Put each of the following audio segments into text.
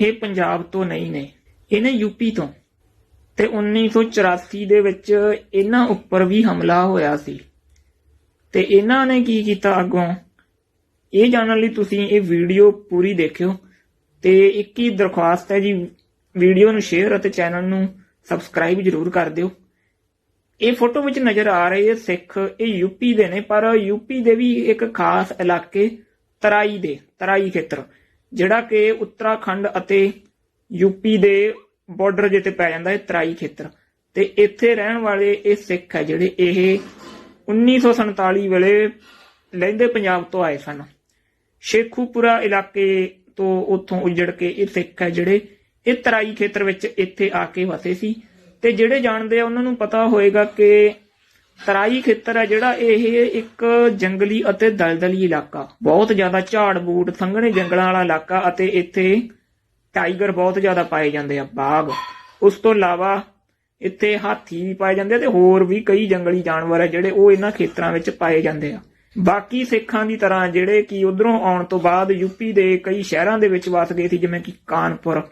ਇਹ ਪੰਜਾਬ ਤੋਂ ਨਹੀਂ ਨੇ। ਇਹਨੇ ਯੂਪੀ ਤੋਂ। ਤੇ 1984 ਦੇ ਵਿੱਚ ਇਹਨਾਂ ਉੱਪਰ ਵੀ ਹਮਲਾ ਹੋਇਆ ਸੀ। ਤੇ ਇਹਨਾਂ ਨੇ ਕੀ ਕੀਤਾ ਅੱਗੋਂ? ਇਹ ਜਾਣਨ ਲਈ ਤੁਸੀਂ ਇਹ ਵੀਡੀਓ ਪੂਰੀ ਦੇਖਿਓ। ਤੇ ਇੱਕ ਹੀ ਦਰਖਾਸਤ ਹੈ ਜੀ, ਵੀਡੀਓ ਨੂੰ ਸ਼ੇਅਰ ਅਤੇ ਚੈਨਲ ਨੂੰ ਸਬਸਕ੍ਰਾਈਬ ਜਰੂਰ ਕਰ ਦਿਓ। ਇਹ ਫੋਟੋ ਵਿੱਚ ਨਜ਼ਰ ਆ ਰਹੇ ਇਹ ਸਿੱਖ, ਇਹ ਯੂਪੀ ਦੇ ਨੇ, ਪਰ ਯੂਪੀ ਦੇ ਵੀ ਇੱਕ ਖਾਸ ਇਲਾਕੇ ਤਰਾਈ ਦੇ, ਤਰਾਈ ਖੇਤਰ। ਜਿਹੜਾ ਕਿ ਉੱਤਰਾਖੰਡ ਅਤੇ ਯੂਪੀ ਦੇ ਬਾਰਡਰ ਜਿੱਤੇ ਪੈ ਜਾਂਦਾ ਹੈ, ਤਰਾਈ ਖੇਤਰ। ਤੇ ਇੱਥੇ ਰਹਿਣ ਵਾਲੇ ਇਹ ਸਿੱਖ ਹੈ ਜਿਹੜੇ ਇਹ 1947 ਵੇਲੇ ਲਹਿੰਦੇ ਪੰਜਾਬ ਤੋਂ ਆਏ ਸਨ। ਸ਼ੇਖੂਪੁਰਾ ਇਲਾਕੇ ਤੋਂ ਉੱਥੋਂ ਉਜੜ ਕੇ ਇਹ ਸਿੱਖ ਹੈ ਜਿਹੜੇ ਇਹ ਤਰਾਈ ਖੇਤਰ ਵਿੱਚ ਇੱਥੇ ਆ ਕੇ ਵਸੇ ਸੀ। ਤੇ ਜਿਹੜੇ ਜਾਣਦੇ ਆ, ਉਹਨਾਂ ਨੂੰ ਪਤਾ ਹੋਏਗਾ ਕਿ ਤਰਾਈ ਖੇਤਰ ਹੈ ਜਿਹੜਾ ਇਹ ਇੱਕ ਜੰਗਲੀ ਅਤੇ ਦਲਦਲੀ ਇਲਾਕਾ। ਬਹੁਤ ਜ਼ਿਆਦਾ ਝਾੜ ਬੂਟ, ਸੰਘਣੇ ਜੰਗਲਾਂ ਵਾਲਾ ਇਲਾਕਾ ਅਤੇ ਇੱਥੇ ਟਾਈਗਰ ਬਹੁਤ ਜ਼ਿਆਦਾ ਪਾਏ ਜਾਂਦੇ ਆ, ਬਾਗ। ਉਸ ਤੋਂ ਇਲਾਵਾ ਇੱਥੇ ਹਾਥੀ ਵੀ ਪਾਏ ਜਾਂਦੇ ਤੇ ਹੋਰ ਵੀ ਕਈ ਜੰਗਲੀ ਜਾਨਵਰ ਆ ਜਿਹੜੇ ਉਹ ਇਹਨਾਂ ਖੇਤਰਾਂ ਵਿੱਚ ਪਾਏ ਜਾਂਦੇ ਆ। ਬਾਕੀ ਸਿੱਖਾਂ ਦੀ ਤਰ੍ਹਾਂ ਜਿਹੜੇ ਕਿ ਉਧਰੋਂ ਆਉਣ ਤੋਂ ਬਾਅਦ ਯੂਪੀ ਦੇ ਕਈ ਸ਼ਹਿਰਾਂ ਦੇ ਵਿੱਚ ਵਸ ਗਏ ਸੀ, ਜਿਵੇਂ ਕਿ ਕਾਨਪੁਰ,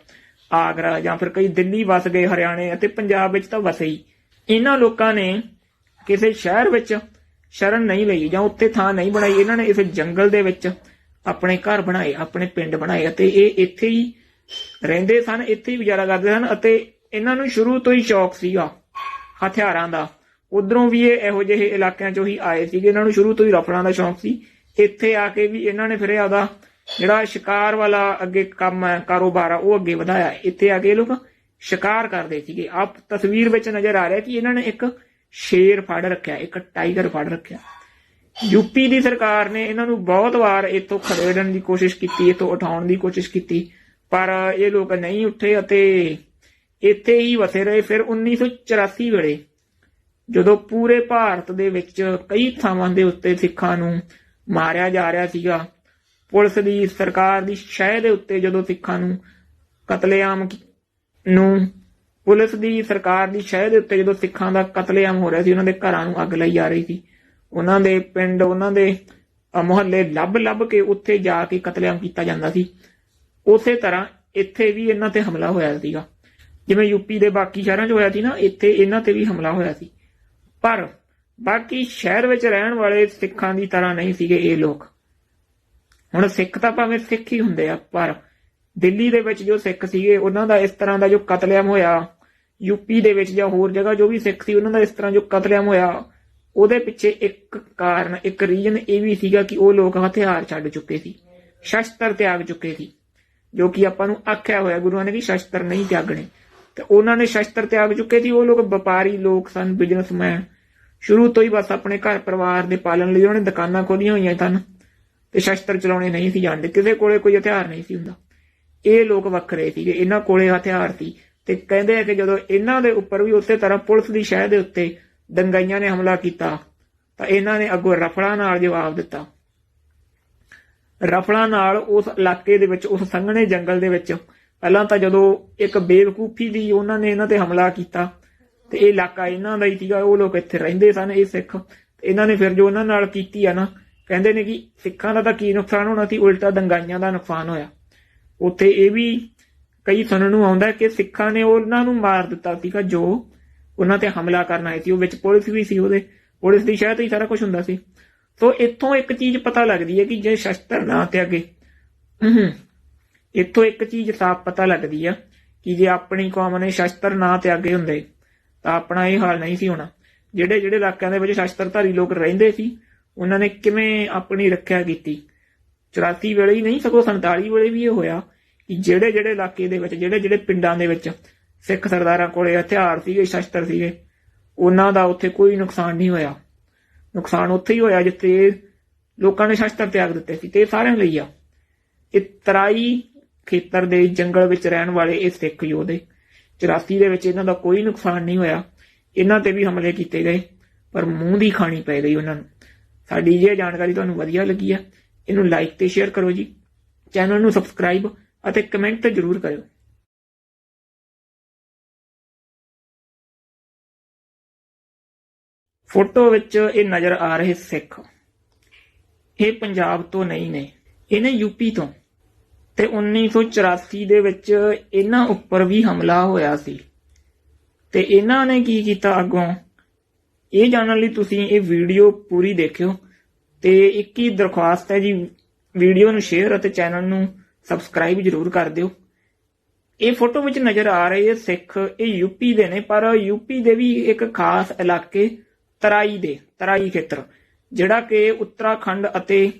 ਆਗਰਾ ਜਾਂ ਫਿਰ ਕਈ ਦਿੱਲੀ ਵਸ ਗਏ, ਹਰਿਆਣੇ ਅਤੇ ਪੰਜਾਬ ਵਿੱਚ ਤਾਂ ਵਸੇ ਹੀ। ਇਹਨਾਂ ਲੋਕਾਂ ਨੇ ਕਿਸੇ ਸ਼ਹਿਰ ਵਿੱਚ ਸ਼ਰਨ ਨਹੀਂ ਲਈ ਜਾਂ ਉੱਥੇ ਥਾਂ ਨਹੀਂ ਬਣਾਈ, ਇਹਨਾਂ ਨੇ ਇਸ ਜੰਗਲ ਦੇ ਵਿੱਚ ਆਪਣੇ ਘਰ ਬਣਾਏ, ਆਪਣੇ ਪਿੰਡ ਬਣਾਏ ਅਤੇ ਇਹ ਇੱਥੇ ਹੀ ਰਹਿੰਦੇ ਸਨ, ਇੱਥੇ ਹੀ ਗੁਜ਼ਾਰਾ ਕਰਦੇ ਸਨ ਅਤੇ ਇਹਨਾਂ ਨੂੰ ਸ਼ੁਰੂ ਤੋਂ ਹੀ ਸ਼ੌਕ ਸੀਗਾ ਹਥਿਆਰਾਂ ਦਾ। ਉਧਰੋਂ ਵੀ ਇਹ ਇਹੋ ਜਿਹੇ ਇਲਾਕਿਆਂ ਚੋਂ ਹੀ ਆਏ ਸੀਗੇ, ਇਹਨਾਂ ਨੂੰ ਸ਼ੁਰੂ ਤੋਂ ਹੀ ਰਫਲਾਂ ਦਾ ਸ਼ੌਕ ਸੀ। ਇੱਥੇ ਆ ਕੇ ਵੀ ਇਹਨਾਂ ਨੇ ਫਿਰ ਆਪਦਾ ਜਿਹੜਾ ਸ਼ਿਕਾਰ ਵਾਲਾ ਅੱਗੇ ਕੰਮ ਹੈ, ਕਾਰੋਬਾਰ ਆ, ਉਹ ਅੱਗੇ ਵਧਾਇਆ। ਇੱਥੇ ਆ ਕੇ ਇਹ ਲੋਕ ਸ਼ਿਕਾਰ ਕਰਦੇ ਸੀਗੇ। ਆਪ ਤਸਵੀਰ ਵਿੱਚ ਨਜ਼ਰ ਆ ਰਿਹਾ ਕਿ ਇਹਨਾਂ ਨੇ ਇੱਕ ਸ਼ੇਰ ਫੜ ਰੱਖਿਆ, ਇੱਕ ਟਾਈਗਰ ਫੜ ਰੱਖਿਆ। ਯੂਪੀ ਦੀ ਸਰਕਾਰ ਨੇ ਇਹਨਾਂ ਨੂੰ ਬਹੁਤ ਵਾਰ ਇੱਥੋਂ ਖੜੇੜਨ ਦੀ ਕੋਸ਼ਿਸ਼ ਕੀਤੀ, ਇੱਥੋਂ ਉਠਾਉਣ ਦੀ ਕੋਸ਼ਿਸ਼ ਕੀਤੀ, ਪਰ ਇਹ ਲੋਕ ਨਹੀਂ ਉੱਠੇ ਅਤੇ ਇੱਥੇ ਹੀ ਵਸੇ ਰਹੇ। ਫਿਰ 1984 ਵੇਲੇ ਜਦੋਂ ਪੂਰੇ ਭਾਰਤ ਦੇ ਵਿੱਚ ਕਈ ਥਾਵਾਂ ਦੇ ਉੱਤੇ ਸਿੱਖਾਂ ਨੂੰ ਮਾਰਿਆ ਜਾ ਰਿਹਾ ਸੀਗਾ, ਪੁਲਿਸ ਦੀ ਸਰਕਾਰ ਦੀ ਸ਼ਹਿ ਦੇ ਉੱਤੇ ਜਦੋਂ ਸਿੱਖਾਂ ਨੂੰ ਕਤਲੇਆਮ ਨੂੰ ਪੁਲਿਸ ਦੀ ਸਰਕਾਰ ਦੀ ਸ਼ਹਿ ਦੇ ਉੱਤੇ ਜਦੋਂ ਸਿੱਖਾਂ ਦਾ ਕਤਲੇਆਮ ਹੋ ਰਿਹਾ ਸੀ, ਉਹਨਾਂ ਦੇ ਘਰਾਂ ਨੂੰ ਅੱਗ ਲਾਈ ਜਾ ਰਹੀ ਸੀ। ਉਹਨਾਂ ਦੇ ਪਿੰਡ, ਉਹਨਾਂ ਦੇ ਮੁਹੱਲੇ ਲੱਭ ਲੱਭ ਕੇ ਉੱਥੇ ਜਾ ਕੇ ਕਤਲੇਆਮ ਕੀਤਾ ਜਾਂਦਾ ਸੀ। ਉਸੇ ਤਰ੍ਹਾਂ ਇੱਥੇ ਵੀ ਇਹਨਾਂ ਤੇ ਹਮਲਾ ਹੋਇਆ ਸੀਗਾ। ਜਿਵੇਂ ਯੂਪੀ ਦੇ ਬਾਕੀ ਸ਼ਹਿਰਾਂ 'ਚ ਹੋਇਆ ਸੀ ਨਾ, ਇੱਥੇ ਇਹਨਾਂ ਤੇ ਵੀ ਹਮਲਾ ਹੋਇਆ ਸੀ। ਪਰ ਬਾਕੀ ਸ਼ਹਿਰ ਵਿੱਚ ਰਹਿਣ ਵਾਲੇ ਸਿੱਖਾਂ ਦੀ ਤਰ੍ਹਾਂ ਨਹੀਂ ਸੀਗੇ ਇਹ ਲੋਕ। ਹੁਣ ਸਿੱਖ ਤਾਂ ਭਾਵੇਂ ਸਿੱਖ ਹੀ ਹੁੰਦੇ ਆ, ਪਰ ਦਿੱਲੀ ਦੇ ਵਿੱਚ ਜੋ ਸਿੱਖ ਸੀਗੇ, ਉਹਨਾਂ ਦਾ ਇਸ ਤਰ੍ਹਾਂ ਦਾ ਜੋ ਕਤਲੇਆਮ ਹੋਇਆ ਯੂਪੀ ਦੇ ਵਿੱਚ ਜਾਂ ਹੋਰ ਜਗ੍ਹਾ ਜੋ ਵੀ ਸਿੱਖ ਸੀ, ਉਹਨਾਂ ਦਾ ਇਸ ਤਰ੍ਹਾਂ ਜੋ ਕਤਲੇਆਮ ਹੋਇਆ, ਉਹਦੇ ਪਿੱਛੇ ਇੱਕ ਕਾਰਨ, ਇੱਕ ਰੀਜਨ ਇਹ ਵੀ ਸੀਗਾ ਕਿ ਉਹ ਲੋਕ ਹਥਿਆਰ ਛੱਡ ਚੁੱਕੇ ਸੀ, ਸ਼ਸਤਰ ਤਿਆਗ ਚੁੱਕੇ ਸੀ, ਜੋ ਕਿ ਆਪਾਂ ਨੂੰ ਆਖਿਆ ਹੋਇਆ ਗੁਰੂਆਂ ਨੇ ਕਿ ਸ਼ਸਤਰ ਨਹੀਂ ਤਿਆਗਣੇ। ਤੇ ਉਹਨਾਂ ਨੇ ਸ਼ਸਤਰ ਤਿਆਗ ਚੁੱਕੇ ਸੀ, ਉਹ ਲੋਕ ਵਪਾਰੀ ਲੋਕ ਸਨ ਬਿਜ਼ਨਸਮੈਨ ਸ਼ੁਰੂ ਤੋਂ ਹੀ ਬਸ ਆਪਣੇ ਘਰ ਪਰਿਵਾਰ ਦੇ ਪਾਲਣ ਲਈ ਉਹਨੇ ਦੁਕਾਨਾਂ ਖੋਲੀਆਂ ਹੋਈਆਂ ਸਨ, ਤੇ ਸ਼ਸਤਰ ਚਲਾਉਣੇ ਨਹੀਂ ਸੀ ਜਾਣਦੇ ਕਿਸੇ ਕੋਲੇ ਕੋਈ ਹਥਿਆਰ ਨਹੀਂ ਸੀ ਹੁੰਦਾ। ਇਹ ਲੋਕ ਵੱਖਰੇ ਸੀਗੇ, ਇਹਨਾਂ ਕੋਲੇ ਹਥਿਆਰ ਸੀ। ਤੇ ਕਹਿੰਦੇ ਆ ਕਿ ਜਦੋਂ ਇਹਨਾਂ ਦੇ ਉੱਪਰ ਵੀ ਉਸੇ ਤਰ੍ਹਾਂ ਪੁਲਿਸ ਦੀ ਸ਼ਹਿ ਦੇ ਉੱਤੇ ਦੰਗਾਈਆਂ ਨੇ ਹਮਲਾ ਕੀਤਾ, ਤਾਂ ਇਹਨਾਂ ਨੇ ਅੱਗੋਂ ਰਫਲਾਂ ਨਾਲ ਜਵਾਬ ਦਿੱਤਾ। ਰਫਲਾਂ ਨਾਲ ਉਸ ਇਲਾਕੇ ਦੇ ਵਿੱਚ, ਉਸ ਸੰਘਣੇ ਜੰਗਲ ਦੇ ਵਿੱਚ, ਪਹਿਲਾਂ ਤਾਂ ਜਦੋਂ ਇੱਕ ਬੇਵਕੂਫੀ ਦੀ ਉਹਨਾਂ ਨੇ ਇਹਨਾਂ ਤੇ ਹਮਲਾ ਕੀਤਾ, ਤੇ ਇਹ ਇਲਾਕਾ ਇਹਨਾਂ ਦਾ ਹੀ ਸੀਗਾ, ਉਹ ਲੋਕ ਇੱਥੇ ਰਹਿੰਦੇ ਸਨ, ਇਹ ਸਿੱਖ। ਤੇ ਇਹਨਾਂ ਨੇ ਫਿਰ ਜੋ ਉਹਨਾਂ ਨਾਲ ਕੀਤੀ ਆ ਨਾ, ਕਹਿੰਦੇ ਨੇ ਕਿ ਸਿੱਖਾਂ ਦਾ ਤਾਂ ਕੀ ਨੁਕਸਾਨ ਹੋਣਾ ਸੀ, ਉਲਟਾ ਦੰਗਾਈਆਂ ਦਾ ਨੁਕਸਾਨ ਹੋਇਆ। ਉੱਥੇ ਇਹ ਵੀ ਕਈ ਸੁਣਨ ਨੂੰ ਆਉਂਦਾ ਕਿ ਸਿੱਖਾਂ ਨੇ ਉਹਨਾਂ ਨੂੰ ਮਾਰ ਦਿੱਤਾ ਸੀਗਾ ਜੋ ਉਹਨਾਂ ਤੇ ਹਮਲਾ ਕਰਨ ਆਏ ਸੀ ਉਹ ਵਿੱਚ ਪੁਲਿਸ ਵੀ ਸੀ ਉਹਦੇ ਪੁਲਿਸ ਦੀ ਸ਼ਾਇਦ ਹੀ ਸਾਰਾ ਕੁਝ ਹੁੰਦਾ ਸੀ। ਸੋ ਇੱਥੋਂ ਇੱਕ ਚੀਜ਼ ਪਤਾ ਲੱਗਦੀ ਹੈ ਕਿ ਜੇ ਸ਼ਸਤਰ ਨਾ ਤਿਆਗੇ ਹਮ, ਇੱਥੋਂ ਇੱਕ ਚੀਜ਼ ਸਾਫ਼ ਪਤਾ ਲੱਗਦੀ ਆ ਕਿ ਜੇ ਆਪਣੀ ਕੌਮ ਨੇ ਸ਼ਸਤਰ ਨਾ ਤਿਆਗੇ ਹੁੰਦੇ ਤਾਂ ਆਪਣਾ ਇਹ ਹਾਲ ਨਹੀਂ ਸੀ ਹੋਣਾ। ਜਿਹੜੇ ਜਿਹੜੇ ਇਲਾਕਿਆਂ ਦੇ ਵਿੱਚ ਸ਼ਸਤਰਧਾਰੀ ਲੋਕ ਰਹਿੰਦੇ ਸੀ ਉਹਨਾਂ ਨੇ ਕਿਵੇਂ ਆਪਣੀ ਰੱਖਿਆ ਕੀਤੀ? 84 ਵੇਲੇ ਹੀ ਨਹੀਂ, ਸਗੋਂ 47 ਵੇਲੇ ਵੀ ਇਹ ਹੋਇਆ ਕਿ ਜਿਹੜੇ ਜਿਹੜੇ ਇਲਾਕੇ ਦੇ ਵਿੱਚ, ਜਿਹੜੇ ਜਿਹੜੇ ਪਿੰਡਾਂ ਦੇ ਵਿੱਚ ਸਿੱਖ ਸਰਦਾਰਾਂ ਕੋਲੇ ਹਥਿਆਰ ਸੀਗੇ, ਸ਼ਸਤਰ ਸੀਗੇ, ਉਹਨਾਂ ਦਾ ਉੱਥੇ ਕੋਈ ਨੁਕਸਾਨ ਨਹੀਂ ਹੋਇਆ। ਨੁਕਸਾਨ ਉੱਥੇ ਹੀ ਹੋਇਆ ਜਿੱਥੇ ਲੋਕਾਂ ਨੇ ਸ਼ਸਤਰ ਤਿਆਗ ਦਿੱਤੇ ਸੀ, ਤੇ ਸਾਰਿਆਂ ਲਈ ਆ। ਇਹ ਤਰਾਈ ਖੇਤਰ ਦੇ ਜੰਗਲ ਵਿੱਚ ਰਹਿਣ ਵਾਲੇ ਇਹ ਸਿੱਖ ਯੋਧੇ 84 ਦੇ ਵਿੱਚ ਇਹਨਾਂ ਦਾ ਕੋਈ ਨੁਕਸਾਨ ਨਹੀਂ ਹੋਇਆ। ਇਹਨਾਂ ਤੇ ਵੀ ਹਮਲੇ ਕੀਤੇ ਗਏ, ਪਰ ਮੂੰਹ ਦੀ ਖਾਣੀ ਪੈ ਗਈ ਉਹਨਾਂ ਨੂੰ। ਸਾਡੀ ਇਹ ਜਾਣਕਾਰੀ ਤੁਹਾਨੂੰ ਵਧੀਆ ਲੱਗੀ ਆ ਇਹਨੂੰ ਲਾਈਕ ਤੇ ਸ਼ੇਅਰ ਕਰੋ ਜੀ। ਚੈਨਲ ਨੂੰ ਸਬਸਕ੍ਰਾਈਬ ਅਤੇ ਕਮੈਂਟ ਤੇ ਜ਼ਰੂਰ ਕਰਿਓ। ਫੋਟੋ ਵਿੱਚ ਇਹ ਨਜ਼ਰ ਆ ਰਹੇ ਸਿੱਖ। ਇਹ ਪੰਜਾਬ ਤੋਂ ਨਹੀਂ ਨੇ। ਇਹਨੇ ਯੂਪੀ ਤੋਂ। ਤੇ 1984 ਦੇ ਵਿੱਚ ਇਹਨਾਂ ਉੱਪਰ ਵੀ ਹਮਲਾ ਹੋਇਆ ਸੀ। ਤੇ ਇਹਨਾਂ ਨੇ ਕੀ ਕੀਤਾ ਅੱਗੋਂ? ਇਹ ਜਾਣਨ ਲਈ ਤੁਸੀਂ ਇਹ ਵੀਡੀਓ ਪੂਰੀ ਦੇਖਿਓ। ਤੇ ਇੱਕ ਹੀ ਦਰਖਾਸਤ ਹੈ ਜੀ, ਵੀਡੀਓ ਨੂੰ ਸ਼ੇਅਰ ਅਤੇ ਚੈਨਲ ਨੂੰ ਸਬਸਕ੍ਰਾਈਬ ਜਰੂਰ ਕਰ ਦਿਓ। ਇਹ ਫੋਟੋ ਵਿੱਚ ਨਜ਼ਰ ਆ ਰਹੇ ਸਿੱਖ, ਇਹ ਯੂਪੀ ਦੇ ਨੇ, ਪਰ ਯੂਪੀ ਦੇ ਵੀ ਇੱਕ ਖਾਸ ਇਲਾਕੇ ਤਰਾਈ ਦੇ, ਤਰਾਈ ਖੇਤਰ, ਜਿਹੜਾ ਕਿ ਉੱਤਰਾਖੰਡ ਅਤੇ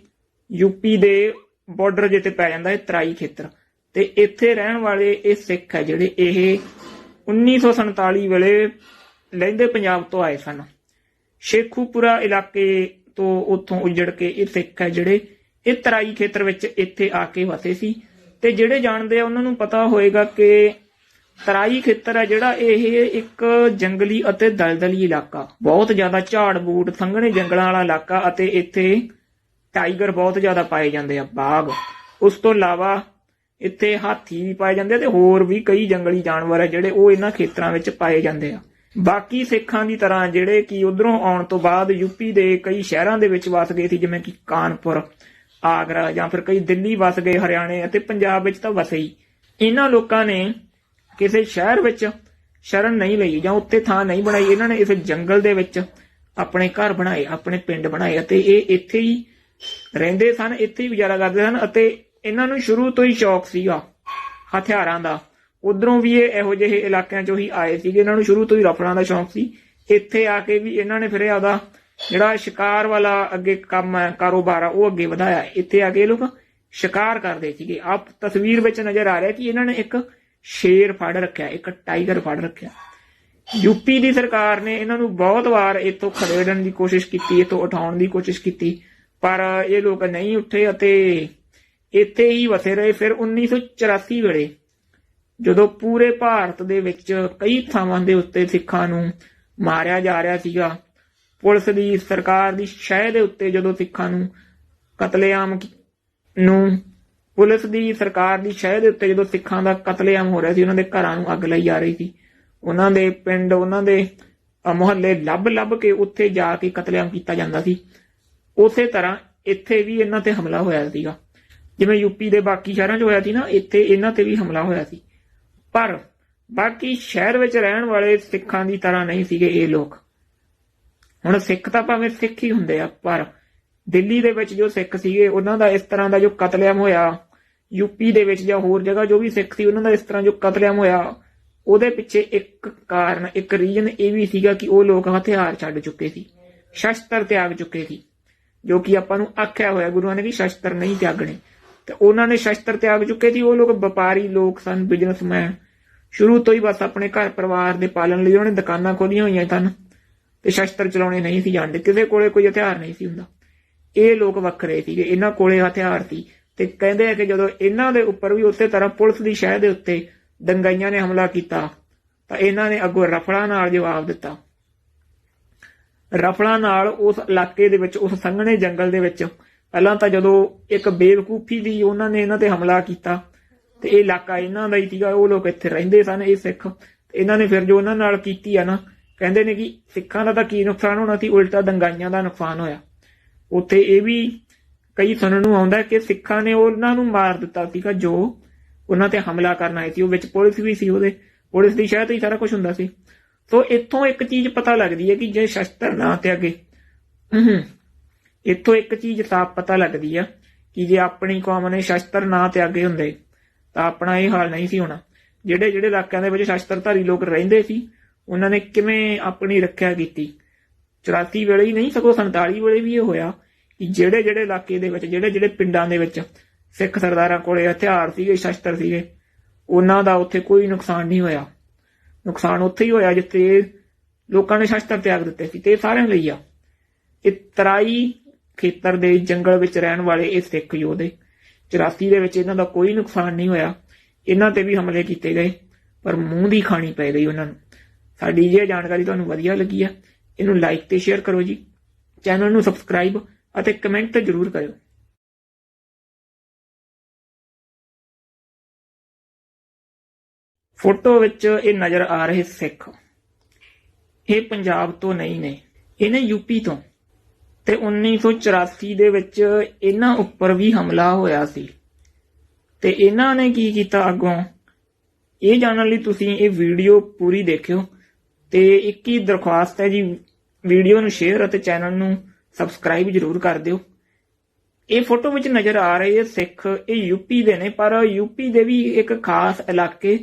ਯੂਪੀ ਦੇ ਬਾਰਡਰ ਜਿੱਤੇ ਪੈ ਜਾਂਦਾ ਹੈ ਤਰਾਈ ਖੇਤਰ। ਤੇ ਇੱਥੇ ਰਹਿਣ ਵਾਲੇ ਇਹ ਸਿੱਖ ਹੈ ਜਿਹੜੇ ਇਹ 1947 ਵੇਲੇ ਲਹਿੰਦੇ ਪੰਜਾਬ ਤੋਂ ਆਏ ਸਨ। ਸ਼ੇਖੂਪੁਰਾ ਇਲਾਕੇ ਤੋਂ ਉੱਥੋਂ ਉਜੜ ਕੇ ਇਹ ਸਿੱਖ ਹੈ ਜਿਹੜੇ ਇਹ ਤਰਾਈ ਖੇਤਰ ਵਿੱਚ ਇੱਥੇ ਆ ਕੇ ਵਸੇ ਸੀ। ਤੇ ਜਿਹੜੇ ਜਾਣਦੇ ਆ, ਉਹਨਾਂ ਨੂੰ ਪਤਾ ਹੋਏਗਾ ਕਿ ਤਰਾਈ ਖੇਤਰ ਹੈ ਜਿਹੜਾ ਇਹ ਇੱਕ ਜੰਗਲੀ ਅਤੇ ਦਲਦਲੀ ਇਲਾਕਾ। ਬਹੁਤ ਜ਼ਿਆਦਾ ਝਾੜ ਬੂਟ, ਸੰਘਣੇ ਜੰਗਲਾਂ ਵਾਲਾ ਇਲਾਕਾ ਅਤੇ ਇੱਥੇ ਟਾਈਗਰ ਬਹੁਤ ਜ਼ਿਆਦਾ ਪਾਏ ਜਾਂਦੇ ਆ, ਬਾਗ। ਉਸ ਤੋਂ ਇਲਾਵਾ ਇੱਥੇ ਹਾਥੀ ਵੀ ਪਾਏ ਜਾਂਦੇ ਤੇ ਹੋਰ ਵੀ ਕਈ ਜੰਗਲੀ ਜਾਨਵਰ ਆ ਜਿਹੜੇ ਉਹ ਇਹਨਾਂ ਖੇਤਰਾਂ ਵਿੱਚ ਪਾਏ ਜਾਂਦੇ ਆ। ਬਾਕੀ ਸਿੱਖਾਂ ਦੀ ਤਰ੍ਹਾਂ ਜਿਹੜੇ ਕਿ ਉਧਰੋਂ ਆਉਣ ਤੋਂ ਬਾਅਦ ਯੂਪੀ ਦੇ ਕਈ ਸ਼ਹਿਰਾਂ ਦੇ ਵਿੱਚ ਵਸ ਗਏ ਸੀ, ਜਿਵੇਂ ਕਿ ਕਾਨਪੁਰ, ਆਗਰਾ ਜਾਂ ਫਿਰ ਕਈ ਦਿੱਲੀ ਵਸ ਗਏ, ਹਰਿਆਣੇ ਅਤੇ ਪੰਜਾਬ ਵਿੱਚ ਤਾਂ ਵਸੇ ਹੀ। ਇਹਨਾਂ ਲੋਕਾਂ ਨੇ ਕਿਸੇ ਸ਼ਹਿਰ ਵਿੱਚ ਸ਼ਰਨ ਨਹੀਂ ਲਈ ਜਾਂ ਉੱਤੇ ਥਾਂ ਨਹੀਂ ਬਣਾਈ। ਇਹਨਾਂ ਨੇ ਇਸ ਜੰਗਲ ਦੇ ਵਿੱਚ ਆਪਣੇ ਘਰ ਬਣਾਏ, ਆਪਣੇ ਪਿੰਡ ਬਣਾਏ ਅਤੇ ਇਹ ਇੱਥੇ ਹੀ ਰਹਿੰਦੇ ਸਨ, ਇੱਥੇ ਹੀ ਗੁਜ਼ਾਰਾ ਕਰਦੇ ਸਨ ਅਤੇ ਇਹਨਾਂ ਨੂੰ ਸ਼ੁਰੂ ਤੋਂ ਹੀ ਸ਼ੌਕ ਸੀਗਾ ਹਥਿਆਰਾਂ ਦਾ। ਉਧਰੋਂ ਵੀ ਇਹ ਇਹੋ ਜਿਹੇ ਇਲਾਕਿਆਂ ਚੋਂ ਹੀ ਆਏ ਸੀਗੇ। ਇਹਨਾਂ ਨੂੰ ਸ਼ੁਰੂ ਤੋਂ ਹੀ ਰਫਲਾਂ ਦਾ ਸ਼ੌਕ ਸੀ। ਇੱਥੇ ਆ ਕੇ ਵੀ ਇਹਨਾਂ ਨੇ ਫਿਰ ਆਪਦਾ ਜਿਹੜਾ ਸ਼ਿਕਾਰ ਵਾਲਾ ਅੱਗੇ ਕੰਮ ਹੈ, ਕਾਰੋਬਾਰ ਆ, ਉਹ ਅੱਗੇ ਵਧਾਇਆ। ਇੱਥੇ ਆ ਕੇ ਇਹ ਲੋਕ ਸ਼ਿਕਾਰ ਕਰਦੇ ਸੀਗੇ। ਆਪ ਤਸਵੀਰ ਵਿੱਚ ਨਜ਼ਰ ਆ ਰਿਹਾ ਕਿ ਇਹਨਾਂ ਨੇ ਇੱਕ ਸ਼ੇਰ ਫੜ ਰੱਖਿਆ, ਇੱਕ ਟਾਈਗਰ ਫੜ ਰੱਖਿਆ। ਯੂਪੀ ਦੀ ਸਰਕਾਰ ਨੇ ਇਹਨਾਂ ਨੂੰ ਬਹੁਤ ਵਾਰ ਇੱਥੋਂ ਖੜੇੜਨ ਦੀ ਕੋਸ਼ਿਸ਼ ਕੀਤੀ, ਇੱਥੋਂ ਉਠਾਉਣ ਦੀ ਕੋਸ਼ਿਸ਼ ਕੀਤੀ, ਪਰ ਇਹ ਲੋਕ ਨਹੀਂ ਉੱਠੇ ਅਤੇ ਇੱਥੇ ਹੀ ਵਸੇ ਰਹੇ। ਫਿਰ 1984 ਵੇਲੇ ਜਦੋਂ ਪੂਰੇ ਭਾਰਤ ਦੇ ਵਿੱਚ ਕਈ ਥਾਵਾਂ ਦੇ ਉੱਤੇ ਸਿੱਖਾਂ ਨੂੰ ਮਾਰਿਆ ਜਾ ਰਿਹਾ ਸੀਗਾ, ਪੁਲਿਸ ਦੀ ਸਰਕਾਰ ਦੀ ਸ਼ਹਿ ਦੇ ਉੱਤੇ ਜਦੋਂ ਸਿੱਖਾਂ ਨੂੰ ਕਤਲੇਆਮ ਨੂੰ ਪੁਲਿਸ ਦੀ ਸਰਕਾਰ ਦੀ ਸ਼ਹਿ ਦੇ ਉੱਤੇ ਜਦੋਂ ਸਿੱਖਾਂ ਦਾ ਕਤਲੇਆਮ ਹੋ ਰਿਹਾ ਸੀ, ਉਹਨਾਂ ਦੇ ਘਰਾਂ ਨੂੰ ਅੱਗ ਲਾਈ ਜਾ ਰਹੀ ਸੀ। ਉਹਨਾਂ ਦੇ ਪਿੰਡ, ਉਹਨਾਂ ਦੇ ਮੁਹੱਲੇ ਲੱਭ ਲੱਭ ਕੇ ਉੱਥੇ ਜਾ ਕੇ ਕਤਲੇਆਮ ਕੀਤਾ ਜਾਂਦਾ ਸੀ। ਉਸੇ ਤਰ੍ਹਾਂ ਇੱਥੇ ਵੀ ਇਹਨਾਂ ਤੇ ਹਮਲਾ ਹੋਇਆ ਸੀਗਾ। ਜਿਵੇਂ ਯੂਪੀ ਦੇ ਬਾਕੀ ਸ਼ਹਿਰਾਂ 'ਚ ਹੋਇਆ ਸੀ ਨਾ, ਇੱਥੇ ਇਹਨਾਂ ਤੇ ਵੀ ਹਮਲਾ ਹੋਇਆ ਸੀ। ਪਰ ਬਾਕੀ ਸ਼ਹਿਰ ਵਿੱਚ ਰਹਿਣ ਵਾਲੇ ਸਿੱਖਾਂ ਦੀ ਤਰ੍ਹਾਂ ਨਹੀਂ ਸੀਗੇ ਇਹ ਲੋਕ। ਹੁਣ ਸਿੱਖ ਤਾਂ ਭਾਵੇਂ ਸਿੱਖ ਹੀ ਹੁੰਦੇ ਆ, ਪਰ ਦਿੱਲੀ ਦੇ ਵਿੱਚ ਜੋ ਸਿੱਖ ਸੀਗੇ, ਉਹਨਾਂ ਦਾ ਇਸ ਤਰ੍ਹਾਂ ਦਾ ਜੋ ਕਤਲੇਆਮ ਹੋਇਆ ਯੂਪੀ ਦੇ ਵਿੱਚ ਜਾਂ ਹੋਰ ਜਗ੍ਹਾ ਜੋ ਵੀ ਸਿੱਖ ਸੀ, ਉਹਨਾਂ ਦਾ ਇਸ ਤਰ੍ਹਾਂ ਜੋ ਕਤਲੇਆਮ ਹੋਇਆ, ਉਹਦੇ ਪਿੱਛੇ ਇੱਕ ਕਾਰਨ, ਇੱਕ ਰੀਜਨ ਇਹ ਵੀ ਸੀਗਾ ਕਿ ਉਹ ਲੋਕ ਹਥਿਆਰ ਛੱਡ ਚੁੱਕੇ ਸੀ, ਸ਼ਸਤਰ ਤਿਆਗ ਚੁੱਕੇ ਸੀ, ਜੋ ਕਿ ਆਪਾਂ ਨੂੰ ਆਖਿਆ ਹੋਇਆ ਗੁਰੂਆਂ ਨੇ ਕਿ ਸ਼ਸਤਰ ਨਹੀਂ ਤਿਆਗਣੇ। ਤੇ ਉਹਨਾਂ ਨੇ ਸ਼ਸਤਰ ਤਿਆਗ ਚੁੱਕੇ ਸੀ, ਉਹ ਲੋਕ ਵਪਾਰੀ ਲੋਕ ਸਨ ਬਿਜ਼ਨਸਮੈਨ ਸ਼ੁਰੂ ਤੋਂ ਹੀ ਬਸ ਆਪਣੇ ਘਰ ਪਰਿਵਾਰ ਦੇ ਪਾਲਣ ਲਈ ਉਹਨੇ ਦੁਕਾਨਾਂ ਖੋਲੀਆਂ ਹੋਈਆਂ ਸਨ ਤੇ ਸ਼ਸਤਰ ਚਲਾਉਣੇ ਨਹੀਂ ਸੀ ਜਾਣਦੇ ਕਿਸੇ ਕੋਲੇ ਕੋਈ ਹਥਿਆਰ ਨਹੀਂ ਸੀ ਹੁੰਦਾ। ਇਹ ਲੋਕ ਵੱਖਰੇ ਸੀਗੇ, ਇਹਨਾਂ ਕੋਲੇ ਹਥਿਆਰ ਸੀ ਤੇ ਕਹਿੰਦੇ ਆ ਕਿ ਜਦੋਂ ਇਹਨਾਂ ਦੇ ਉੱਪਰ ਵੀ ਉਸੇ ਤਰ੍ਹਾਂ ਪੁਲਿਸ ਦੀ ਸ਼ਹਿ ਦੇ ਉੱਤੇ ਦੰਗਾਈਆਂ ਨੇ ਹਮਲਾ ਕੀਤਾ, ਤਾਂ ਇਹਨਾਂ ਨੇ ਅੱਗੋਂ ਰਫਲਾਂ ਨਾਲ ਜਵਾਬ ਦਿੱਤਾ। ਰਫਲਾਂ ਨਾਲ ਉਸ ਇਲਾਕੇ ਦੇ ਵਿੱਚ, ਉਸ ਸੰਘਣੇ ਜੰਗਲ ਦੇ ਵਿੱਚ ਪਹਿਲਾਂ ਤਾਂ ਜਦੋਂ ਇੱਕ ਬੇਵਕੂਫੀ ਦੀ ਉਹਨਾਂ ਨੇ ਇਹਨਾਂ ਤੇ ਹਮਲਾ ਕੀਤਾ, ਤੇ ਇਹ ਇਲਾਕਾ ਇਹਨਾਂ ਦਾ ਹੀ ਸੀਗਾ, ਉਹ ਲੋਕ ਇੱਥੇ ਰਹਿੰਦੇ ਸਨ, ਇਹ ਸਿੱਖ। ਤੇ ਇਹਨਾਂ ਨੇ ਫਿਰ ਜੋ ਉਹਨਾਂ ਨਾਲ ਕੀਤੀ ਆ ਨਾ, ਕਹਿੰਦੇ ਨੇ ਕਿ ਸਿੱਖਾਂ ਦਾ ਤਾਂ ਕੀ ਨੁਕਸਾਨ ਹੋਣਾ ਸੀ, ਉਲਟਾ ਦੰਗਾਈਆਂ ਦਾ ਨੁਕਸਾਨ ਹੋਇਆ। ਉੱਥੇ ਇਹ ਵੀ ਕਈ ਸੁਣਨ ਨੂੰ ਆਉਂਦਾ ਕਿ ਸਿੱਖਾਂ ਨੇ ਉਹਨਾਂ ਨੂੰ ਮਾਰ ਦਿੱਤਾ ਸੀਗਾ, ਜੋ ਉਹਨਾਂ ਤੇ ਹਮਲਾ ਕਰਨ ਆਏ ਸੀ, ਉਹ ਵਿੱਚ ਪੁਲਿਸ ਵੀ ਸੀ ਉਹਦੇ। ਪੁਲਿਸ ਦੀ ਸ਼ਾਇਦ ਹੀ ਸਾਰਾ ਕੁਝ ਹੁੰਦਾ ਸੀ। ਸੋ ਇੱਥੋਂ ਇੱਕ ਚੀਜ਼ ਪਤਾ ਲੱਗਦੀ ਹੈ ਕਿ ਜੇ ਸ਼ਸਤਰ ਨਾ ਤੇ ਅੱਗੇ ਇੱਥੋਂ ਇੱਕ ਚੀਜ਼ ਸਾਫ਼ ਪਤਾ ਲੱਗਦੀ ਆ ਕਿ ਜੇ ਆਪਣੀ ਕੌਮ ਨੇ ਸ਼ਸਤਰ ਨਾ ਤਿਆਗੇ ਹੁੰਦੇ, ਤਾਂ ਆਪਣਾ ਇਹ ਹਾਲ ਨਹੀਂ ਸੀ ਹੋਣਾ। ਜਿਹੜੇ ਜਿਹੜੇ ਇਲਾਕਿਆਂ ਦੇ ਵਿੱਚ ਸ਼ਸਤਰਧਾਰੀ ਲੋਕ ਰਹਿੰਦੇ ਸੀ, ਉਹਨਾਂ ਨੇ ਕਿਵੇਂ ਆਪਣੀ ਰੱਖਿਆ ਕੀਤੀ? 84 ਵੇਲੇ ਹੀ ਨਹੀਂ, ਸਗੋਂ 47 ਵੇਲੇ ਵੀ ਇਹ ਹੋਇਆ ਕਿ ਜਿਹੜੇ ਜਿਹੜੇ ਇਲਾਕੇ ਦੇ ਵਿੱਚ, ਜਿਹੜੇ ਜਿਹੜੇ ਪਿੰਡਾਂ ਦੇ ਵਿੱਚ ਸਿੱਖ ਸਰਦਾਰਾਂ ਕੋਲੇ ਹਥਿਆਰ ਸੀਗੇ, ਸ਼ਸਤਰ ਸੀਗੇ, ਉਹਨਾਂ ਦਾ ਉੱਥੇ ਕੋਈ ਨੁਕਸਾਨ ਨਹੀਂ ਹੋਇਆ। ਨੁਕਸਾਨ ਉੱਥੇ ਹੀ ਹੋਇਆ ਜਿੱਥੇ ਲੋਕਾਂ ਨੇ ਸ਼ਸਤਰ ਤਿਆਗ ਦਿੱਤੇ ਸੀ, ਤੇ ਇਹ ਸਾਰਿਆਂ ਲਈ ਆ। ਇਹ ਤਰਾਈ ਖੇਤਰ ਦੇ ਜੰਗਲ ਵਿੱਚ ਰਹਿਣ ਵਾਲੇ ਇਹ ਸਿੱਖ ਯੋਧੇ। 84 ਦੇ ਵਿੱਚ ਇਹਨਾਂ ਦਾ ਕੋਈ ਨੁਕਸਾਨ ਨਹੀਂ ਹੋਇਆ। ਇਹਨਾਂ ਤੇ ਵੀ ਹਮਲੇ ਕੀਤੇ ਗਏ, ਪਰ ਮੂੰਹ ਦੀ ਖਾਣੀ ਪੈ ਗਈ ਉਹਨਾਂ ਨੂੰ। ਸਾਡੀ ਇਹ ਜਾਣਕਾਰੀ ਤੁਹਾਨੂੰ ਵਧੀਆ ਲੱਗੀ ਆ, ਇਹਨੂੰ ਲਾਈਕ ਤੇ ਸ਼ੇਅਰ ਕਰੋ ਜੀ। ਚੈਨਲ ਨੂੰ ਸਬਸਕ੍ਰਾਈਬ ਅਤੇ ਕਮੈਂਟ ਜ਼ਰੂਰ ਕਰਿਓ। ਫੋਟੋ ਵਿੱਚ ਇਹ ਨਜ਼ਰ ਆ ਰਹੇ ਸਿੱਖ। ਇਹ ਪੰਜਾਬ ਤੋਂ ਨਹੀਂ ਨੇ ਇਹਨੇ ਯੂਪੀ ਤੋਂ। ਤੇ 1984 ਦੇ ਵਿੱਚ ਇਹਨਾਂ ਉੱਪਰ ਵੀ ਹਮਲਾ ਹੋਇਆ ਸੀ। ਤੇ ਇਹਨਾਂ ਨੇ ਕੀ ਕੀਤਾ ਅੱਗੋਂ? ਇਹ ਜਾਣਨ ਲਈ ਤੁਸੀਂ ਇਹ ਵੀਡੀਓ ਪੂਰੀ ਦੇਖਿਓ ਤੇ ਇੱਕ ਹੀ ਦਰਖਾਸਤ ਹੈ ਜੀ, ਵੀਡੀਓ ਨੂੰ ਸ਼ੇਅਰ ਅਤੇ ਚੈਨਲ ਨੂੰ ਸਬਸਕ੍ਰਾਈਬ ਜਰੂਰ ਕਰ ਦਿਓ। ਇਹ ਫੋਟੋ ਵਿੱਚ ਨਜ਼ਰ ਆ ਰਹੇ ਸਿੱਖ, ਇਹ ਯੂਪੀ ਦੇ ਨੇ, ਪਰ ਯੂਪੀ ਦੇ ਵੀ ਇੱਕ ਖਾਸ ਇਲਾਕੇ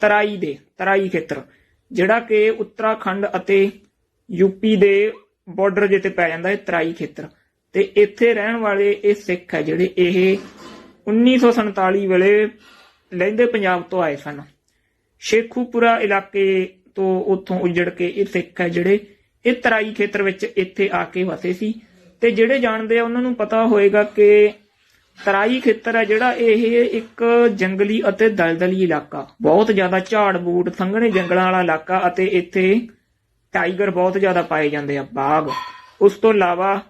ਤਰਾਈ ਦੇ, ਤਰਾਈ ਖੇਤਰ, ਜਿਹੜਾ ਕਿ ਉੱਤਰਾਖੰਡ ਅਤੇ ਯੂਪੀ ਦੇ ਬਾਰਡਰ ਜਿੱਤੇ ਪੈ ਜਾਂਦਾ ਹੈ ਤਰਾਈ ਖੇਤਰ। ਤੇ ਇੱਥੇ ਰਹਿਣ ਵਾਲੇ ਇਹ ਸਿੱਖ ਹੈ ਜਿਹੜੇ ਇਹ 1947 ਵੇਲੇ ਲਹਿੰਦੇ ਪੰਜਾਬ ਤੋਂ ਆਏ ਸਨ। ਸ਼ੇਖੂਪੁਰਾ ਇਲਾਕੇ ਤੋਂ ਉੱਥੋਂ ਉਜੜ ਕੇ ਇਹ ਸਿੱਖ ਹੈ ਜਿਹੜੇ ਇਹ ਤਰਾਈ ਖੇਤਰ ਵਿੱਚ ਇੱਥੇ ਆ ਕੇ ਵਸੇ ਸੀ। ਤੇ ਜਿਹੜੇ ਜਾਣਦੇ ਆ, ਉਹਨਾਂ ਨੂੰ ਪਤਾ ਹੋਏਗਾ ਕਿ ਤਰਾਈ ਖੇਤਰ ਹੈ ਜਿਹੜਾ ਇਹ ਇੱਕ ਜੰਗਲੀ ਅਤੇ ਦਲਦਲੀ ਇਲਾਕਾ। ਬਹੁਤ ਜ਼ਿਆਦਾ ਝਾੜ ਬੂਟ ਸੰਘਣੇ ਜੰਗਲਾਂ ਵਾਲਾ ਇਲਾਕਾ ਅਤੇ ਇੱਥੇ ਟਾਈਗਰ ਬਹੁਤ ਜ਼ਿਆਦਾ ਪਾਏ ਜਾਂਦੇ ਆ ਬਾਗ। ਉਸ ਤੋਂ ਇਲਾਵਾ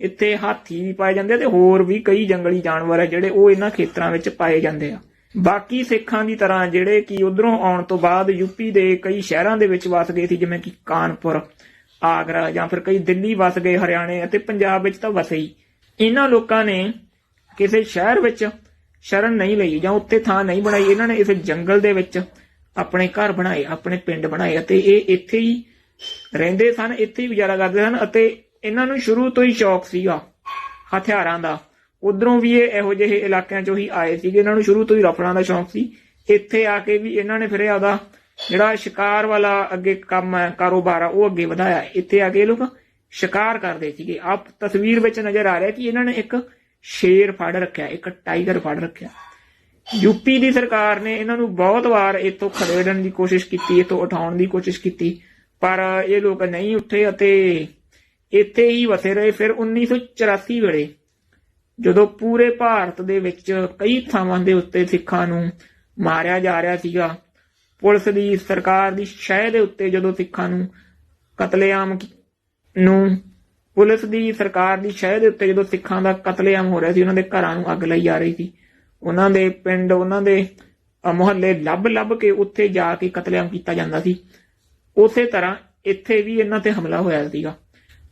ਇੱਥੇ ਹਾਥੀ ਵੀ ਪਾਏ ਜਾਂਦੇ ਤੇ ਹੋਰ ਵੀ ਕਈ ਜੰਗਲੀ ਜਾਨਵਰ ਆ ਜਿਹੜੇ ਉਹ ਇਹਨਾਂ ਖੇਤਰਾਂ ਵਿੱਚ ਪਾਏ ਜਾਂਦੇ ਆ। ਬਾਕੀ ਸਿੱਖਾਂ ਦੀ ਤਰ੍ਹਾਂ ਜਿਹੜੇ ਕਿ ਉਧਰੋਂ ਆਉਣ ਤੋਂ ਬਾਅਦ ਯੂਪੀ ਦੇ ਕਈ ਸ਼ਹਿਰਾਂ ਦੇ ਵਿੱਚ ਵਸ ਗਏ ਸੀ, ਜਿਵੇਂ ਕਿ ਕਾਨਪੁਰ, ਆਗਰਾ ਜਾਂ ਫਿਰ ਕਈ ਦਿੱਲੀ ਵਸ ਗਏ, ਹਰਿਆਣੇ ਅਤੇ ਪੰਜਾਬ ਵਿੱਚ ਤਾਂ ਵਸੇ ਹੀ। ਇਹਨਾਂ ਲੋਕਾਂ ਨੇ ਕਿਸੇ ਸ਼ਹਿਰ ਵਿੱਚ ਸ਼ਰਨ ਨਹੀਂ ਲਈ ਜਾਂ ਉੱਥੇ ਥਾਂ ਨਹੀਂ ਬਣਾਈ। ਇਹਨਾਂ ਨੇ ਇਸ ਜੰਗਲ ਦੇ ਵਿੱਚ ਆਪਣੇ ਘਰ ਬਣਾਏ, ਆਪਣੇ ਪਿੰਡ ਬਣਾਏ ਅਤੇ ਇਹ ਇੱਥੇ ਹੀ ਰਹਿੰਦੇ ਸਨ, ਇੱਥੇ ਹੀ ਗੁਜ਼ਾਰਾ ਕਰਦੇ ਸਨ ਅਤੇ ਇਹਨਾਂ ਨੂੰ ਸ਼ੁਰੂ ਤੋਂ ਹੀ ਸ਼ੌਕ ਸੀਗਾ ਹਥਿਆਰਾਂ ਦਾ। ਉਧਰੋਂ ਵੀ ਇਹ ਇਹੋ ਜਿਹੇ ਇਲਾਕਿਆਂ ਚੋਂ ਹੀ ਆਏ ਸੀਗੇ, ਇਹਨਾਂ ਨੂੰ ਸ਼ੁਰੂ ਤੋਂ ਹੀ ਰਫਲਾਂ ਦਾ ਸ਼ੌਕ ਸੀ। ਇੱਥੇ ਆ ਕੇ ਵੀ ਇਹਨਾਂ ਨੇ ਫਿਰ ਆਪਦਾ ਜਿਹੜਾ ਸ਼ਿਕਾਰ ਵਾਲਾ ਅੱਗੇ ਕੰਮ ਹੈ, ਕਾਰੋਬਾਰ ਆ, ਉਹ ਅੱਗੇ ਵਧਾਇਆ। ਇੱਥੇ ਆ ਕੇ ਇਹ ਲੋਕ ਸ਼ਿਕਾਰ ਕਰਦੇ ਸੀਗੇ। ਆਪ ਤਸਵੀਰ ਵਿੱਚ ਨਜ਼ਰ ਆ ਰਿਹਾ ਕਿ ਇਹਨਾਂ ਨੇ ਇੱਕ ਸ਼ੇਰ ਫੜ ਰੱਖਿਆ, ਇੱਕ ਟਾਈਗਰ ਫੜ ਰੱਖਿਆ। ਯੂਪੀ ਦੀ ਸਰਕਾਰ ਨੇ ਇਹਨਾਂ ਨੂੰ ਬਹੁਤ ਵਾਰ ਇੱਥੋਂ ਖਦੇੜਨ ਦੀ ਕੋਸ਼ਿਸ਼ ਕੀਤੀ, ਇੱਥੋਂ ਉਠਾਉਣ ਦੀ ਕੋਸ਼ਿਸ਼ ਕੀਤੀ। ਪਰ ਇਹ ਲੋਕ ਨਹੀਂ ਉੱਠੇ ਅਤੇ ਇੱਥੇ ਹੀ ਵਸੇ ਰਹੇ। ਫਿਰ 1984 ਵੇਲੇ ਜਦੋਂ ਪੂਰੇ ਭਾਰਤ ਦੇ ਵਿੱਚ ਕਈ ਥਾਵਾਂ ਦੇ ਉੱਤੇ ਸਿੱਖਾਂ ਨੂੰ ਮਾਰਿਆ ਜਾ ਰਿਹਾ ਸੀਗਾ, ਪੁਲਿਸ ਦੀ, ਸਰਕਾਰ ਦੀ ਸ਼ਹਿ ਦੇ ਉੱਤੇ ਜਦੋਂ ਸਿੱਖਾਂ ਨੂੰ ਕਤਲੇਆਮ ਨੂੰ ਪੁਲਿਸ ਦੀ, ਸਰਕਾਰ ਦੀ ਸ਼ਹਿ ਦੇ ਉੱਤੇ ਜਦੋਂ ਸਿੱਖਾਂ ਦਾ ਕਤਲੇਆਮ ਹੋ ਰਿਹਾ ਸੀ, ਉਹਨਾਂ ਦੇ ਘਰਾਂ ਨੂੰ ਅੱਗ ਲਾਈ ਜਾ ਰਹੀ ਸੀ। ਉਹਨਾਂ ਦੇ ਪਿੰਡ, ਉਹਨਾਂ ਦੇ ਮੁਹੱਲੇ ਲੱਭ ਲੱਭ ਕੇ ਉੱਥੇ ਜਾ ਕੇ ਕਤਲੇਆਮ ਕੀਤਾ ਜਾਂਦਾ ਸੀ। ਉਸੇ ਤਰ੍ਹਾਂ ਇੱਥੇ ਵੀ ਇਹਨਾਂ ਤੇ ਹਮਲਾ ਹੋਇਆ ਸੀਗਾ।